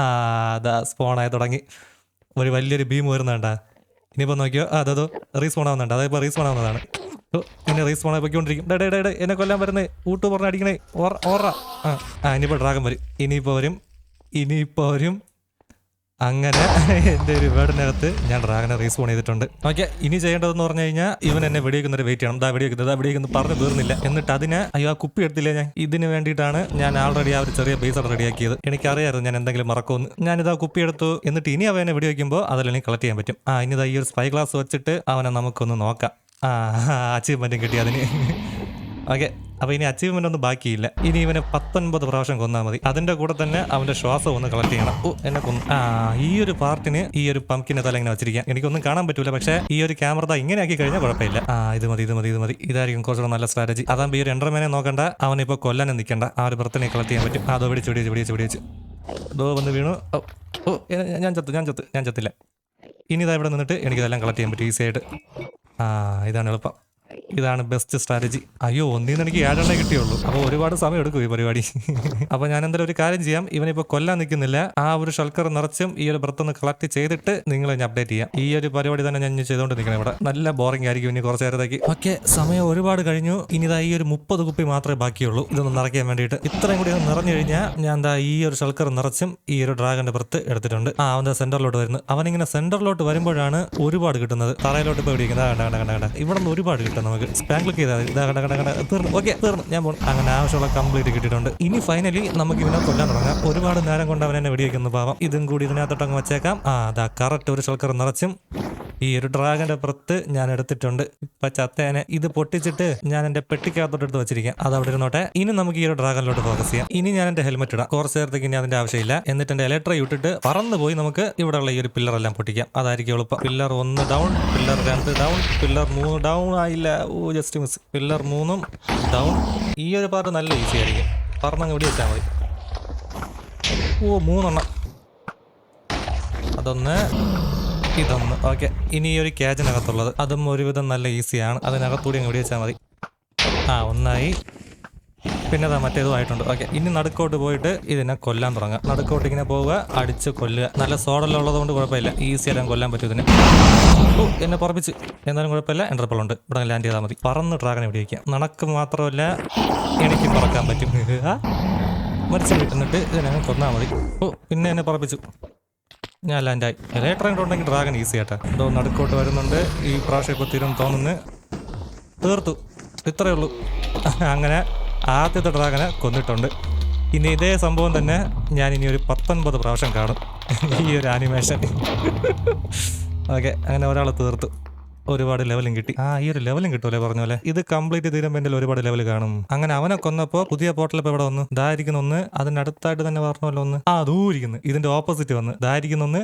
ആ അതാ സ്പോൺ ആയി തുടങ്ങി. ഒരു വലിയൊരു ഭീം വരുന്നുണ്ട ഇനിയിപ്പോ നോക്കിയോ? ആ അതോ റീസ്പോൺ ആവുന്നുണ്ട്. അതിപ്പോ റീസ്പോൺ ആവുന്നതാണ്. പിന്നെ റീസ്പോൺ ആയി പൊയ്ക്കൊണ്ടിരിക്കും ഡേ ഡേ ഡേ എന്നെ കൊല്ലാൻ വരുന്നേ. ഊട്ട് പറഞ്ഞ അടിക്കണേ. ഓറ ആ ആ ഇനിയിപ്പോ ഡ്രാഗൻ വരും. ഇനിയിപ്പോ വരും. ഇനിയിപ്പോ വരും. അങ്ങനെ എന്റെ ഒരു വീടിനകത്ത് ഞാൻ ഡ്രാഗനെ റീസ്പോൺ ചെയ്തിട്ടുണ്ട്. ഓക്കെ ഇനി ചെയ്യേണ്ടതെന്ന് പറഞ്ഞു കഴിഞ്ഞാൽ ഇവൻ എന്നെ വെടിവെക്കുന്നൊരു വെയിറ്റ് ചെയ്യണം. ദാ വെടിവെക്കുന്നത് ദാ വെടിവെക്കുന്നത് പറഞ്ഞു തീർന്നില്ല. എന്നിട്ട് അതിനെ അയ്യോ ആ കുപ്പി എടുത്തില്ല ഞാൻ? ഇതിന് വേണ്ടിയിട്ടാണ് ഞാൻ ആൾറെഡി ആ ഒരു ചെറിയ ബേസ് റെഡിയാക്കിയത് എനിക്കറിയായിരുന്നു ഞാൻ എന്തെങ്കിലും മറക്കുമെന്ന്. ഞാനിതാ കുപ്പി എടുത്തു. എന്നിട്ട് ഇനി അവനെ വെടിവെക്കുമ്പോൾ അതെല്ലാം എനിക്ക് കളക്ട് ചെയ്യാൻ പറ്റും. ആ ഇനി ഈ ഒരു സ്പൈ ഗ്ലാസ് വെച്ചിട്ട് അവനെ നമുക്കൊന്ന് നോക്കാം. ആ അച്ചീവ്മെന്റും കിട്ടി അതിന്. ഓക്കെ അപ്പൊ ഇനി അച്ചീവ്മെന്റ് ഒന്നും ബാക്കിയില്ല. ഇനി ഇവനെ പത്തൊൻപത് പ്രാവശ്യം കൊന്നാൽ മതി. അതിന്റെ കൂടെ തന്നെ അവന്റെ ശ്വാസം ഒന്ന് കളക്ട് ചെയ്യണം. ഓ എന്നെ കൊന്നു. ആ ഈ ഒരു പാർട്ടിന് ഈ ഒരു പമ്പിനെ തല ഇങ്ങനെ വെച്ചിരിക്കാം എനിക്കൊന്നും കാണാൻ പറ്റൂല. പക്ഷേ ഈ ഒരു ക്യാമറ ഇങ്ങനെ ആക്കി കഴിഞ്ഞാൽ കുഴപ്പമില്ല. ആ ഇത് മതി ഇത് മതി ഇത് മതി. ഇതായിരിക്കും കുറച്ചുകൂടെ നല്ല സ്ട്രാറ്റജി അതാകുമ്പോൾ ഈ ഒരു എൻഡർമേനെ നോക്കണ്ട. അവനിപ്പോൾ കൊല്ലാനും നിൽക്കണ്ട. ആ ഒരു ബർത്തിനെ കളക്ട് ചെയ്യാൻ പറ്റും. അതോ പിടിച്ച് പിടിച്ച് പിടിച്ച് പിടിച്ച്. ദോ വന്ന് വീണു. ഓ ഓ ഞാൻ ചത്തു ഞാൻ ചത്തു ഞാൻ ചത്തില്ല. ഇനി ഇതാ ഇവിടെ നിന്നിട്ട് എനിക്കിതെല്ലാം കളക്ട് ചെയ്യാൻ പറ്റും. ഈസി ആയിട്ട്. ആ ഇതാണ് എളുപ്പം. ഇതാണ് ബെസ്റ്റ് സ്ട്രാറ്റജി അയ്യോ ഒന്നിന്ന് എനിക്ക് ഏഴെണ്ണേ കിട്ടിയുള്ളൂ. അപ്പോൾ ഒരുപാട് സമയം എടുക്കും ഈ പരിപാടി. [LAUGHS] അപ്പോൾ ഞാൻ എന്തായാലും ഒരു കാര്യം ചെയ്യാം. ഇവനിപ്പോൾ കൊല്ലാൻ നിൽക്കുന്നില്ല. ആ ഒരു ഷൾക്കർ നിറച്ചും ഈ ഒരു ബ്രത്തൊന്ന് കളക്ട് ചെയ്തിട്ട് നിങ്ങൾ ഞാൻ അപ്ഡേറ്റ് ചെയ്യാം. ഈ ഒരു പരിപാടി തന്നെ ഞാൻ ചെയ്തോണ്ട് നിൽക്കണം ഇവിടെ. നല്ല ബോറിംഗ് ആയിരിക്കും ഇനി കുറച്ച് നേരത്തേക്ക്. ഓക്കെ സമയം ഒരുപാട് കഴിഞ്ഞു. ഇനി ഇതാ ഈ ഒരു മുപ്പത് കുപ്പി മാത്രമേ ബാക്കിയുള്ളൂ. ഇതൊന്ന് നിറയ്ക്കാൻ വേണ്ടിയിട്ട്. ഇത്രയും കൂടി ഒന്ന് നിറഞ്ഞു കഴിഞ്ഞാൽ ഞാൻ എന്താ ഈ ഒരു ഷൾക്കർ നിറച്ചും ഈ ഒരു ഡ്രാഗന്റെ ബ്രത്ത് എടുത്തിട്ടുണ്ട്. ആ അവന്റെ സെന്ററിലോട്ട് വരുന്നു. അവനിങ്ങനെ സെന്ററിലോട്ട് വരുമ്പോഴാണ് ഒരുപാട് കിട്ടുന്നത്. തറയിലോട്ട് പോയി ഇവിടെ നിന്ന് ഒരുപാട് കിട്ടും കിട്ടും നമുക്ക്. സ്പാൻ ക്ലിക്ക് ചെയ്താൽ ഇതാ കട കട കട. തീർന്നു. ഓക്കെ തീർന്നു. ഞാൻ പോകും അങ്ങനെ ആവശ്യമുള്ള കംപ്ലീറ്റ് കിട്ടിയിട്ടുണ്ട്. ഇനി ഫൈനലി നമുക്ക് ഇവനെ കൊല്ലാൻ തുടങ്ങാം. ഒരുപാട് നേരം കൊണ്ട് അവൻ എന്നെ വെടിവെക്കുന്നു പാവം. ഇതും കൂടി ഇതിനകത്തോട്ട് അങ്ങ് വെച്ചേക്കാം. ആ അതാ കറക്റ്റ് ഒരു ശൽക്കർ നിറച്ചും ഈ ഒരു ഡ്രാഗന്റെ പുറത്ത് ഞാൻ എടുത്തിട്ടുണ്ട്. ഇപ്പൊ ചത്തേനെ ഇത് പൊട്ടിച്ചിട്ട് ഞാൻ എന്റെ പെട്ടിക്കകത്തോട്ട് എടുത്ത് വെച്ചിരിക്കാം. അത് അവിടെ ഇരുന്നോട്ടെ. ഇനി നമുക്ക് ഈ ഒരു ഡ്രാഗനിലോട്ട് ഫോക്കസ് ചെയ്യാം. ഇനി ഞാൻ എന്റെ ഹെൽമെറ്റ് ഇടാം. കുറച്ച് നേരത്തേക്ക് ഇനി അതിന്റെ ആവശ്യമില്ല. എന്നിട്ട് എന്റെ ഇലക്ട്ര ഇട്ടിട്ട് പറന്നു പോയി നമുക്ക് ഇവിടെയുള്ള ഈ ഒരു പില്ലർ എല്ലാം പൊട്ടിക്കാം. അതായിരിക്കും എളുപ്പം. പില്ലർ ഒന്ന് ഡൗൺ പില്ലർ രണ്ട് ഡൗൺ പില്ലർ മൂന്ന് ഡൗൺ ആയില്ല. ഓ ജസ്റ്റ് മിസ് പില്ലർ മൂന്നും ഡൗൺ ഈ ഒരു പാർട്ട് നല്ല ഈസി ആയിരിക്കും. പറഞ്ഞങ്ങ് ഇവിടെ വെച്ചാൽ മതി. ഓ മൂന്നെണ്ണം. അതൊന്ന് ഇതൊന്ന്. ഓക്കെ ഇനി ഈ ഒരു ക്യാജിനകത്തുള്ളത് അതും ഒരുവിധം നല്ല ഈസിയാണ് അതിനകത്തൂടി അങ്ങ് ഇവിടെ വെച്ചാൽ മതി. ആ ഒന്നായി. പിന്നെ അതാ മറ്റേതുമായിട്ടുണ്ട്. ഓക്കെ ഇനി നടുക്കോട്ട് പോയിട്ട് ഇതിനെ കൊല്ലാൻ തുടങ്ങാം. നടുക്കോട്ട് ഇങ്ങനെ പോവുക അടിച്ച് കൊല്ലുക. നല്ല സോഡെല്ലാം ഉള്ളതുകൊണ്ട് കുഴപ്പമില്ല. ഈസി ആയിട്ട് കൊല്ലാൻ പറ്റും ഇതിന്. ഓ എന്നെ പറപ്പിച്ച് എന്നാലും കുഴപ്പമില്ല എന്റർപ്പോൾ ഉണ്ട്. ഇവിടെ ലാൻഡ് ചെയ്താൽ മതി. പറന്ന് ഡ്രാഗനെ ഇവിടെ വയ്ക്കാം നടക്ക് മാത്രമല്ല എനിക്ക് പറക്കാൻ പറ്റും. മരിച്ചു കിട്ടുന്നിട്ട് ഇതിനങ്ങ് കൊന്നാൽ മതി. ഓ പിന്നെ എന്നെ പറപ്പിച്ചു ഞാൻ ലാൻഡായി ഇലക്ട്രോൺ ഉണ്ടെങ്കിൽ ഡ്രാഗൺ ഈസി ആട്ടാ. ഇതോ നടുക്കോട്ട് വരുന്നുണ്ട്. ഈ പ്രാവശ്യം ഇപ്പോൾ തീരും തോന്നുന്നു. തീർത്തു. ഇത്രയേ ഉള്ളൂ. അങ്ങനെ ആദ്യത്തെ ഡ്രാഗനെ കൊന്നിട്ടുണ്ട്. ഇനി ഇതേ സംഭവം തന്നെ ഞാൻ ഇനി ഒരു പത്തൊൻപത് പ്രാവശ്യം കാണും. ഈ ഒരു ആനിമേഷൻ ഓക്കെ അങ്ങനെ ഒരാൾ തീർത്തു. ഒരുപാട് ലെവലും കിട്ടി. ആ ഈ ഒരു ലെവലും കിട്ടുമല്ലേ പറഞ്ഞ പോലെ. ഇത് കംപ്ലീറ്റ് തീരുമ്പോൾ എന്റെ ഒരുപാട് ലെവൽ കാണും. അങ്ങനെ അവനെ കൊന്നപ്പോൾ പുതിയ പോർട്ടൽ ഇപ്പോൾ ഇവിടെ വന്നു? ദാരിക്കുന്ന ഒന്ന്. അതിനടുത്തായിട്ട് തന്നെ പറഞ്ഞല്ലോ ഒന്ന്. ആ ദൂരിക്കുന്നു. ഇതിന്റെ ഓപ്പോസിറ്റ് വന്ന്. ദാരിക്കുന്ന ഒന്ന്.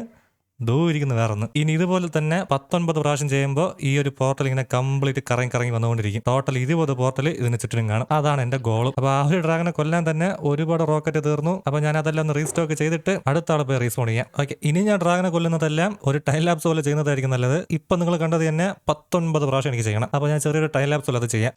ദൂരിക്കുന്ന വേറൊന്ന്. ഇനി ഇതുപോലെ തന്നെ പത്തൊൻപത് പ്രാവശ്യം ചെയ്യുമ്പോൾ ഈ ഒരു പോർട്ടൽ ഇങ്ങനെ കംപ്ലീറ്റ് കറങ്ങി കറങ്ങി വന്നുകൊണ്ടിരിക്കും. ടോട്ടൽ ഇരുപത് പോർട്ടൽ ഇതിന് ചുറ്റിനും കാണും. അതാണ് എന്റെ ഗോൾ അപ്പൊ ആ ഒരു ഡ്രാഗനെ കൊല്ലാൻ തന്നെ ഒരുപാട് റോക്കറ്റ് തീർന്നു. അപ്പൊ ഞാൻ അതെല്ലാം ഒന്ന് റീസ്റ്റോക്ക് ചെയ്തിട്ട് അടുത്ത ആളെ പോയി റീസ്പോൺ ചെയ്യാം. ഓക്കെ ഇനി ഞാൻ ഡ്രാഗനെ കൊല്ലുന്നതെല്ലാം ഒരു ടൈം ലാപ്സ് പോലെ ചെയ്യുന്നതായിരിക്കും നല്ലത്. ഇപ്പൊ നിങ്ങൾ കണ്ടത് തന്നെ പത്തൊൻപത് പ്രാവശ്യം എനിക്ക് ചെയ്യണം. അപ്പൊ ഞാൻ ചെറിയൊരു ടൈം ലാപ്സ് പോലെ അത് ചെയ്യാം.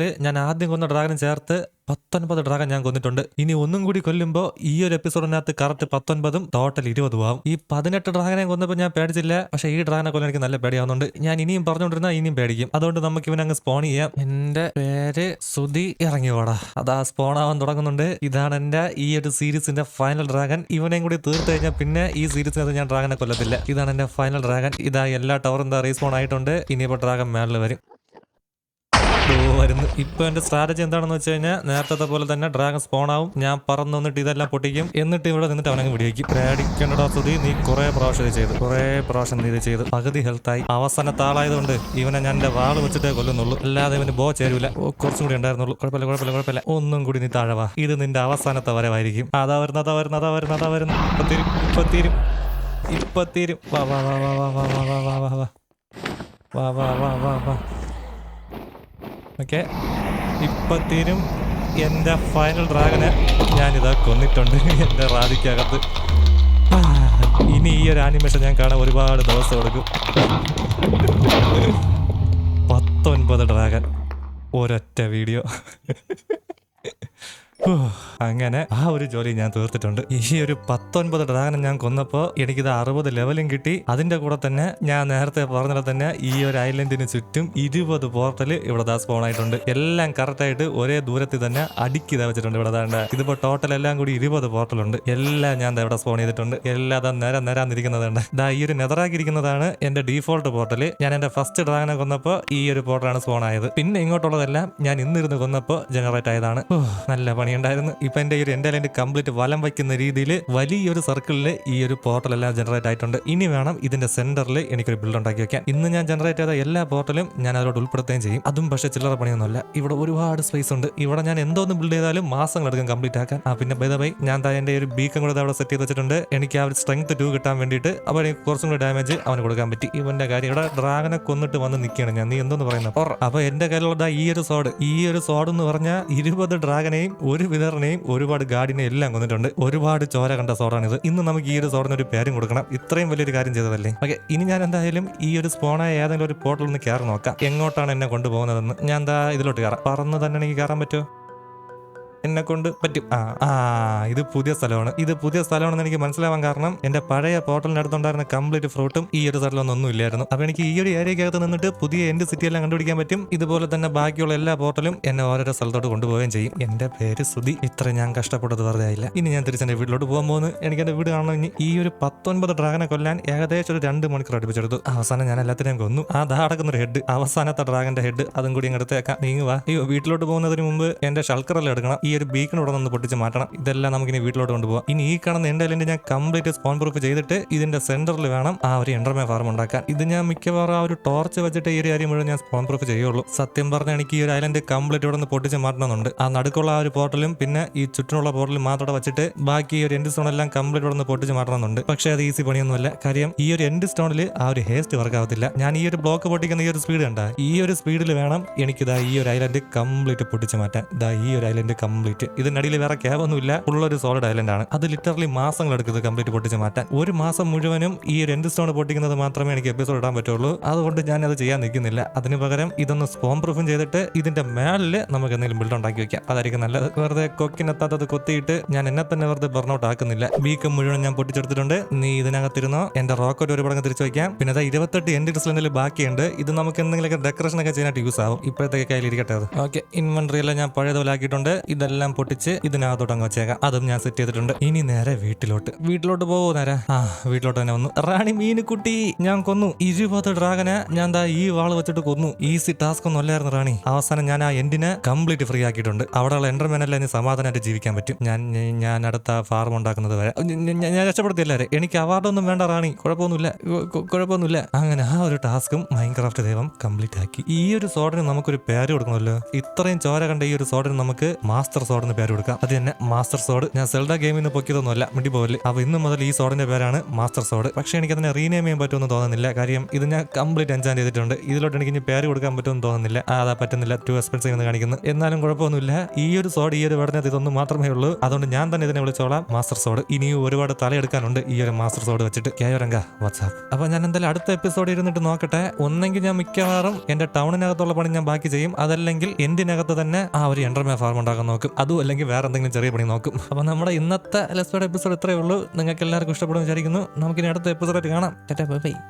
ദാ ഞാൻ ആദ്യം കൊന്ന ഡ്രാഗനും ചേർത്ത് പത്തൊൻപത് ഡ്രാഗൺ ഞാൻ കൊന്നിട്ടുണ്ട്. ഇനി ഒന്നും കൂടി കൊല്ലുമ്പോൾ ഈ ഒരു എപ്പിസോഡിനകത്ത് കറക്റ്റ് പത്തൊൻപതും ടോട്ടൽ ഇരുപതും ആവും. ഈ പതിനെട്ട് ഡ്രാഗനെ കൊന്നപ്പോൾ ഞാൻ പേടിച്ചില്ല. പക്ഷേ ഈ ഡ്രാഗനെ കൊല്ലാൻ എനിക്ക് നല്ല പേടിയാവുന്നുണ്ട്. ഞാൻ ഇനിയും പറഞ്ഞുകൊണ്ടിരുന്നാൽ ഇനിയും പേടിക്കും. അതുകൊണ്ട് നമുക്ക് ഇവനെ അങ്ങ് സ്പോൺ ചെയ്യാം. എന്റെ പേര് സുധി ഇറങ്ങി പോടാ അതാ സ്പോൺ ആവാൻ തുടങ്ങുന്നുണ്ട്. ഇതാണ് എന്റെ ഈ ഒരു സീരീസിന്റെ ഫൈനൽ ഡ്രാഗൺ ഇവനെയും കൂടി തീർത്തു കഴിഞ്ഞാൽ പിന്നെ ഈ സീരീസിനകത്ത് ഞാൻ ഡ്രാഗനെ കൊല്ലത്തില്ല. ഇതാണ് എന്റെ ഫൈനൽ ഡ്രാഗൺ ഇതാ എല്ലാ ടവറും എന്താ റീസ്പോൺ ആയിട്ടുണ്ട്. ഇനിയിപ്പോൾ ഡ്രാഗൺ മേളിൽ വരും. വരുന്നു ഇപ്പൊ എന്റെ സ്ട്രാറ്റജി എന്താണെന്ന് വെച്ച് കഴിഞ്ഞാൽ നേരത്തെ പോലെ തന്നെ ഡ്രാഗൺ സ്പോൺ ആവും ഞാൻ പറന്നു വന്നിട്ട് ഇതെല്ലാം പൊട്ടിക്കും എന്നിട്ട് ഇവിടെ നിന്നിട്ട് അവനങ്ങ് വിടിയേക്കും പേടിക്കേണ്ടടാ സ്തുതി നീ കുറെ പ്രാവശ്യം ഇത് ചെയ്തു കുറെ പ്രാവശ്യം നീ ഇത് ചെയ്തു പകുതി ഹെൽത്തായി അവസാനത്തെ ആളായതുകൊണ്ട് ഇവനെ ഞാൻ എന്റെ വാൾ വെച്ചിട്ടേ കൊല്ലുന്നുള്ളൂ അല്ലാതെ ഇവന് ബോ ചേരൂല കുറച്ചും കൂടി ഉണ്ടായിരുന്നുള്ളൂ കുഴപ്പമില്ല കുഴപ്പമില്ല കുഴപ്പമില്ല ഒന്നും കൂടി നീ താഴെ വാ ഇത് നിന്റെ അവസാനത്തെ വരവായിരിക്കും അതാ വരുന്ന അതാ വരുന്ന അതാ വരുന്ന അതാ വരുന്നു ഇപ്പൊ തീരും ഇപ്പൊ തീരും ഇപ്പൊ തീരും വാ വാ വാ വാ വാ വാ വാ വാ വാ വാ വാ വാ വാ വാ വാ ഓക്കെ. ഇപ്പത്തേനും എന്റെ ഫൈനൽ ഡ്രാഗനെ ഞാനിതാ കൊന്നിട്ടുണ്ട്. എന്റെ റാദിക്കകത്ത് ഇനി ഈ ഒരു ആനിമേഷൻ ഞാൻ കാണാൻ ഒരുപാട് ദിവസം എടുക്കും. പത്തൊൻപത് ഡ്രാഗൻ ഒരൊറ്റ വീഡിയോ അങ്ങനെ ആ ഒരു ജോലി ഞാൻ തീർത്തിട്ടുണ്ട്. ഈ ഒരു പത്തൊൻപത് ഡ്രാഗനെ ഞാൻ കൊന്നപ്പോൾ എനിക്കിത് അറുപത് ലെവലും കിട്ടി. അതിന്റെ കൂടെ തന്നെ ഞാൻ നേരത്തെ പറഞ്ഞ തന്നെ ഈ ഒരു ഐലൻഡിന് ചുറ്റും ഇരുപത് പോർട്ടൽ ഇവിടെ ദാ സ്പോൺ ആയിട്ടുണ്ട്. എല്ലാം കറക്റ്റ് ആയിട്ട് ഒരേ ദൂരത്തിൽ തന്നെ അടുക്കി വെച്ചിട്ടുണ്ട് ഇവിടെ ദാണ്ട് ഇതിപ്പോ ടോട്ടൽ എല്ലാം കൂടി ഇരുപത് പോർട്ടലുണ്ട് എല്ലാം ഞാൻ ഇവിടെ സ്പോൺ ചെയ്തിട്ടുണ്ട്. എല്ലാം ദാ നേരം നേരാന്നിരിക്കുന്നതുണ്ട് ദാ ഈ ഒരു നെതറാക്കിയിരിക്കുന്നതാണ് എന്റെ ഡീഫോൾട്ട് പോർട്ടൽ ഞാൻ എന്റെ ഫസ്റ്റ് ഡ്രാഗനെ കൊന്നപ്പോൾ ഈ ഒരു പോർട്ടലാണ് സ്പോൺ ആയത്. പിന്നെ ഇങ്ങോട്ടുള്ളതെല്ലാം ഞാൻ ഇന്നിരുന്ന് കൊന്നപ്പോൾ ജനറേറ്റ് ആയതാണ്. നല്ല പണിയുണ്ടായിരുന്നു. ഇപ്പൊ എന്റെ ഈ ഒരു എന്റെ ലൈന്റെ കംപ്ലീറ്റ് വലം വയ്ക്കുന്ന രീതിയിൽ വലിയൊരു സർക്കിളിൽ ഈ ഒരു പോർട്ടൽ എല്ലാം ജനറേറ്റ് ആയിട്ടുണ്ട്. ഇനി വേണം ഇതിന്റെ സെന്ററിൽ എനിക്കൊരു ബിൽഡ് ഉണ്ടാക്കി വെക്കാൻ. ഇന്ന് ഞാൻ ജനറേറ്റ് ചെയ്ത എല്ലാ പോർട്ടലും ഞാൻ അതിലോട്ട് ഉൾപ്പെടുത്തുകയും ചെയ്യും. അതും പക്ഷേ ചില്ലറ പണിയൊന്നുമല്ല. ഇവിടെ ഒരുപാട് സ്പേസ് ഉണ്ട്. ഇവിടെ ഞാൻ എന്തോന്ന് ബിൽഡ് ചെയ്താലും മാസങ്ങളെടുക്കും കംപ്ലീറ്റ് ആക്കാൻ. ആ പിന്നെ ബൈ ഞാൻ എന്റെ ഒരു ബീക്കം കൂടെ അവിടെ സെറ്റ് ചെയ്ത് വെച്ചിട്ടുണ്ട്. എനിക്ക് ആ ഒരു സ്ട്രെങ്ത് ടു കിട്ടാൻ വേണ്ടിയിട്ട് അപ്പോൾ എനിക്ക് കുറച്ചും കൂടി ഡാമേജ് അവന് കൊടുക്കാൻ പറ്റി. ഇവന്റെ കാര്യം ഇവിടെ ഡ്രാഗനെ കൊന്നിട്ട് വന്ന് നിൽക്കുകയാണ് ഞാൻ. നീ എന്തോന്ന് പറയുന്നത് അപ്പോൾ എന്റെ കയ്യിലുള്ള ഈ ഒരു സോഡ് ഈ ഒരു സോഡ് എന്ന് പറഞ്ഞാൽ ഇരുപത് ഡ്രാഗനെയും ഒരു വിതറിനെയും ഒരുപാട് ഗാഡിനെയും എല്ലാം കൊന്നിട്ടുണ്ട്. ഒരുപാട് ചോര കണ്ട സോറാണിത് ഇന്ന് നമുക്ക് ഈ ഒരു സോറിന് ഒരു പേരും കൊടുക്കണം. ഇത്രയും വലിയൊരു കാര്യം ചെയ്തതല്ലേ? ഓക്കെ ഇനി ഞാൻ എന്തായാലും ഈ ഒരു സ്പോണായ ഏതെങ്കിലും ഒരു പോർട്ടലിൽ നിന്ന് കയറി നോക്കാം. എങ്ങോട്ടാണ് എന്നെ കൊണ്ടുപോകുന്നതെന്ന്. ഞാൻ എന്താ ഇതിലോട്ട് കയറാം. പറന്ന് തന്നെ എനിക്ക് കയറാൻ പറ്റുമോ? എന്നെ കൊണ്ട് പറ്റും. ആ ആ ഇത് പുതിയ സ്ഥലമാണ്. ഇത് പുതിയ സ്ഥലമാണെന്ന് എനിക്ക് മനസ്സിലാവാൻ കാരണം എന്റെ പഴയ പോർട്ടലിന്റെ അടുത്തുണ്ടായിരുന്ന കംപ്ലീറ്റ് ഫ്രൂട്ടും ഈ ഒരു സ്ഥലമൊന്നും ഒന്നും ഇല്ലായിരുന്നു. അപ്പൊ എനിക്ക് ഈ ഒരു ഏരിയക്കകത്ത് നിന്നിട്ട് പുതിയ എന്റെ സിറ്റി എല്ലാം കണ്ടുപിടിക്കാൻ പറ്റും. ഇതുപോലെ തന്നെ ബാക്കിയുള്ള എല്ലാ പോർട്ടലും എന്നെ ഓരോരോ സ്ഥലത്തോട്ട് കൊണ്ടുപോവുകയും ചെയ്യും. എന്റെ പേര് സുധി. ഇത്ര ഞാൻ കഷ്ടപ്പെട്ടത് വെറുതെ ആയില്ല. ഇനി ഞാൻ തിരിച്ചെന്റെ വീട്ടിലോട്ട് പോകാൻ പോകുന്നു. എനിക്ക് എന്റെ വീട് കാണണം. ഇനി ഈ ഒരു പത്തൊൻപത് ഡ്രാഗനെ കൊല്ലാൻ ഏകദേശം ഒരു രണ്ട് മണിക്കൂർ അടുപ്പിച്ചെടുത്തു. അവസാനം ഞാൻ എല്ലാത്തിനെയും കൊന്നു. ആ ദാ അടക്കുന്ന ഒരു ഹെഡ് അവസാനത്തെ ഡ്രാഗന്റെ ഹെഡ് അതും കൂടി ഇങ്ങ് എടുത്തേക്കാം. നീങ്ങുക അയ്യോ വീട്ടിലോട്ട് പോകുന്നതിന് മുമ്പ് എന്റെ ഷൾക്കറെല്ലാം എടുക്കണം. ഈ ഒരു ബീക്കൺ ഇവിടെ നിന്ന് പൊട്ടിച്ച് മാറ്റണം ഇതെല്ലാം നമുക്ക് ഇനി വീട്ടിലോട്ട് കൊണ്ടുപോകാം ഇനി ഈ കാണുന്ന എന്റെ അല്ലെങ്കിൽ ഞാൻ കംപ്ലീറ്റ് സ്പോൺ പ്രൂഫ് ചെയ്തിട്ട് ഇതിന്റെ സെന്ററിൽ വേണം ആ ഒരു എൻഡർമേ ഫാർം ഉണ്ടാക്കാൻ ഇത് ഞാൻ മിക്കവാറും ആ ഒരു ടോർച്ച് വെച്ചിട്ട് ഈ ഒരു കാര്യം മുഴുവൻ ഞാൻ സ്പോൺ പ്രൂഫ് ചെയ്യുള്ളൂ സത്യം പറഞ്ഞാൽ എനിക്ക് ഈ ഒരു ഐലൻഡ് കംപ്ലീറ്റ് ഇവിടെ നിന്ന് പൊട്ടിച്ച് മാറ്റണമെന്നുണ്ട് ആ നടുക്കുള്ള ആ ഒരു പോർട്ടലും പിന്നെ ഈ ചുറ്റിനുള്ള പോർട്ടലും മാത്രം വെച്ചിട്ട് ബാക്കി ഈ ഒരു എൻഡ് സ്റ്റോൺ എല്ലാം കംപ്ലീറ്റ് ഇവിടെ നിന്ന് പൊട്ടിച്ച് മാറ്റണമെന്നുണ്ട് പക്ഷേ അത് ഈസി പണിയൊന്നുമല്ല കാര്യം ഈ ഒരു എൻഡ് സ്റ്റോണിൽ ആ ഒരു ഹേസ്റ്റ് വർക്ക് ആവത്തില്ല ഞാൻ ഈ ഒരു ബ്ലോക്ക് പൊട്ടിക്കുന്ന ഈ ഒരു സ്പീഡ് കണ്ട ഈ ഒരു സ്പീഡിൽ വേണം എനിക്കിതാ ഈ ഒരു ഐലൻഡ് കംപ്ലീറ്റ് പൊട്ടിച്ച് മാറ്റാൻ ഇതാ ഈ ഒരു ഐലൻഡ് കംപ്ലീറ്റ് ഇതിനടിയിൽ വേറെ ക്യാബ് ഒന്നുമില്ല ഉള്ളൊരു സോളിഡ് ഐലൻഡ് ആണ്. അത് ലിറ്ററലി മാസങ്ങൾ എടുക്കുന്നത് കംപ്ലീറ്റ് പൊട്ടിച്ച് മാറ്റാൻ. ഒരു മാസം മുഴുവനും ഈ ഒരു സ്റ്റോൺ പൊട്ടിക്കുന്നത് മാത്രമേ എനിക്ക് എപ്പിസോഡ് ഇടാൻ പറ്റുള്ളൂ. അതുകൊണ്ട് ഞാൻ അത് ചെയ്യാൻ നിൽക്കുന്നില്ല. അതിന് പകരം ഇതൊന്ന് സ്പോം പ്രൂഫും ചെയ്തിട്ട് ഇതിന്റെ മേളിൽ നമുക്ക് എന്തെങ്കിലും ബിൽഡ് ഉണ്ടാക്കി വെക്കാം. അതായിരിക്കും നല്ലത്. വെറുതെ കൊക്കിനെത്താത്തത് കൊത്തിയിട്ട് ഞാൻ എന്നെ തന്നെ വെറുതെ ബർണൗട്ട് ആക്കുന്നില്ല. വീക്ക് മുഴുവൻ ഞാൻ പൊട്ടിച്ചെടുത്തിട്ടുണ്ട്. നീ ഇതിനകത്തിരുന്നോ? എന്റെ റോക്കറ്റ് ഒരു പടങ്ങ് തിരിച്ചു വയ്ക്കാം. പിന്നെ ദാ ഇരുപത്തെട്ട് എൻഡ് ഡിസ്ലൻഡിൽ ബാക്കിയുണ്ട്. ഇത് നമുക്ക് എന്തെങ്കിലും ഡെക്കറേഷൻ ഒക്കെ ചെയ്യാനായിട്ട് യൂസ് ആവും. ഇപ്പോഴത്തേക്ക് കയ്യിലിരിക്കട്ടെ അത്. ഓക്കെ ഇൻവെന്ററി എല്ലാം ഞാൻ പഴയതുപോലെ ആക്കിയിട്ടുണ്ട്. ഇതെല്ലാം പൊട്ടിച്ച് ഇതിനകത്തോട്ടങ്ങ് വെച്ചേക്കാം. അതും ഞാൻ സെറ്റ് ചെയ്തിട്ടുണ്ട്. ഇനി നേരെ വീട്ടിലോട്ട്. വീട്ടിലോട്ട് പോവോ നേരെ? ആ വീട്ടിലോട്ട് തന്നെ വന്നു. റാണി മീനുക്കുട്ടി ഞാൻ കൊന്നു. ഇരുപത് ഡ്രാഗനെ ഞാൻ ദാ ഈ വാൾ വെച്ചിട്ട് കൊന്നു. ഈസി ടാസ്ക് ഒന്നും അല്ലായിരുന്നു റാണി. അവസാനം ഞാൻ ആ എൻഡിനെ കംപ്ലീറ്റ് ഫ്രീ ആക്കിയിട്ടുണ്ട്. അവിടെയുള്ള എന്റർമെനെല്ലാം ഇനി സമാധാനമായിട്ട് ജീവിക്കാൻ പറ്റും. ഞാൻ ഞാൻ- അടുത്ത ഫാർം ഉണ്ടാക്കുന്നത് വരെ. ഞാൻ രക്ഷപ്പെടുത്തി എല്ലാവരും. എനിക്ക് അവാർഡൊന്നും വേണ്ട റാണി. കുഴപ്പമൊന്നുമില്ല. കുഴപ്പമൊന്നുമില്ല. അങ്ങനെ ആ ഒരു ടാസ്കും മൈൻക്രാഫ്റ്റ് ദൈവം കംപ്ലീറ്റ് ആക്കി. ഈ ഒരു സോഡിന് നമുക്കൊരു പേര് കൊടുക്കണമല്ലോ. ഇത്രയും ചോര കണ്ട ഈ ഒരു സോഡിന് നമുക്ക് മാസ്റ്റർ മാസ്റ്റർ സോഡ് എന്ന് പേര് കൊടുക്കാം. അത് തന്നെ മാസ്റ്റർ സോഡ് ഞാൻ സെൽഡ ഗെയിമിൽ നിന്ന് പൊക്കിയതൊന്നുമല്ല മിണ്ടി പോകൽ അപ്പൊ ഇന്ന് മുതൽ ഈ സോഡിന്റെ പേരാണ് മാസ്റ്റർ സോഡ് പക്ഷേ എനിക്ക് അതിനെ റീനെയിം ചെയ്യാൻ പറ്റുമെന്ന് തോന്നുന്നില്ല. കാര്യം ഇത് ഞാൻ കംപ്ലീറ്റ് എൻജാൻ ചെയ്തിട്ടുണ്ട്. ഇതിലോട്ട് എനിക്ക് ഇനി പേര് കൊടുക്കാൻ പറ്റുമെന്ന് തോന്നുന്നില്ല. അതാ പറ്റുന്നില്ല. ടു എക്സ്പെൻസീവ് എന്ന് കാണിക്കുന്നു. എന്നാലും കുഴപ്പമൊന്നുമില്ല. ഈ ഒരു സോഡ് ഈ ഒരു പഠനത്തിൽ ഇതൊന്നും മാത്രമേ ഉള്ളൂ. അതുകൊണ്ട് ഞാൻ തന്നെ ഇതിനെ വിളിച്ചോളാം. മാസ്റ്റർ സോഡ് ഇനിയും ഒരുപാട് തലയെടുക്കാനുണ്ട് ഈ ഒരു മാസ്റ്റർ സോഡ് വെച്ചിട്ട്. കേരങ്ക വാട്സാപ്പ് അപ്പൊ ഞാൻ എന്തായാലും അടുത്ത എപ്പിസോഡ് ഇരുന്നിട്ട് നോക്കട്ടെ. ഒന്നെങ്കിൽ ഞാൻ മിക്കവാറും എന്റെ ടൗണിനകത്തുള്ള പണി ഞാൻ ബാക്കി ചെയ്യും. അതല്ലെങ്കിൽ എന്തിനകത്ത് തന്നെ ആ ഒരു എൻഡർമേ ഫാർം ഉണ്ടാക്കാൻ നോക്കും. അതും അല്ലെങ്കിൽ വേറെ എന്തെങ്കിലും ചെറിയ പണി നോക്കും. അപ്പോൾ നമ്മുടെ ഇന്നത്തെ ലെസ്റ്റോഡ് എപ്പിസോഡ് ഇത്രയേ ഉള്ളൂ. നിങ്ങൾക്ക് എല്ലാവർക്കും ഇഷ്ടപ്പെടും വിചാരിക്കുന്നു. നമുക്കിനി അടുത്ത എപ്പിസോഡായിട്ട് കാണാം. Bye bye.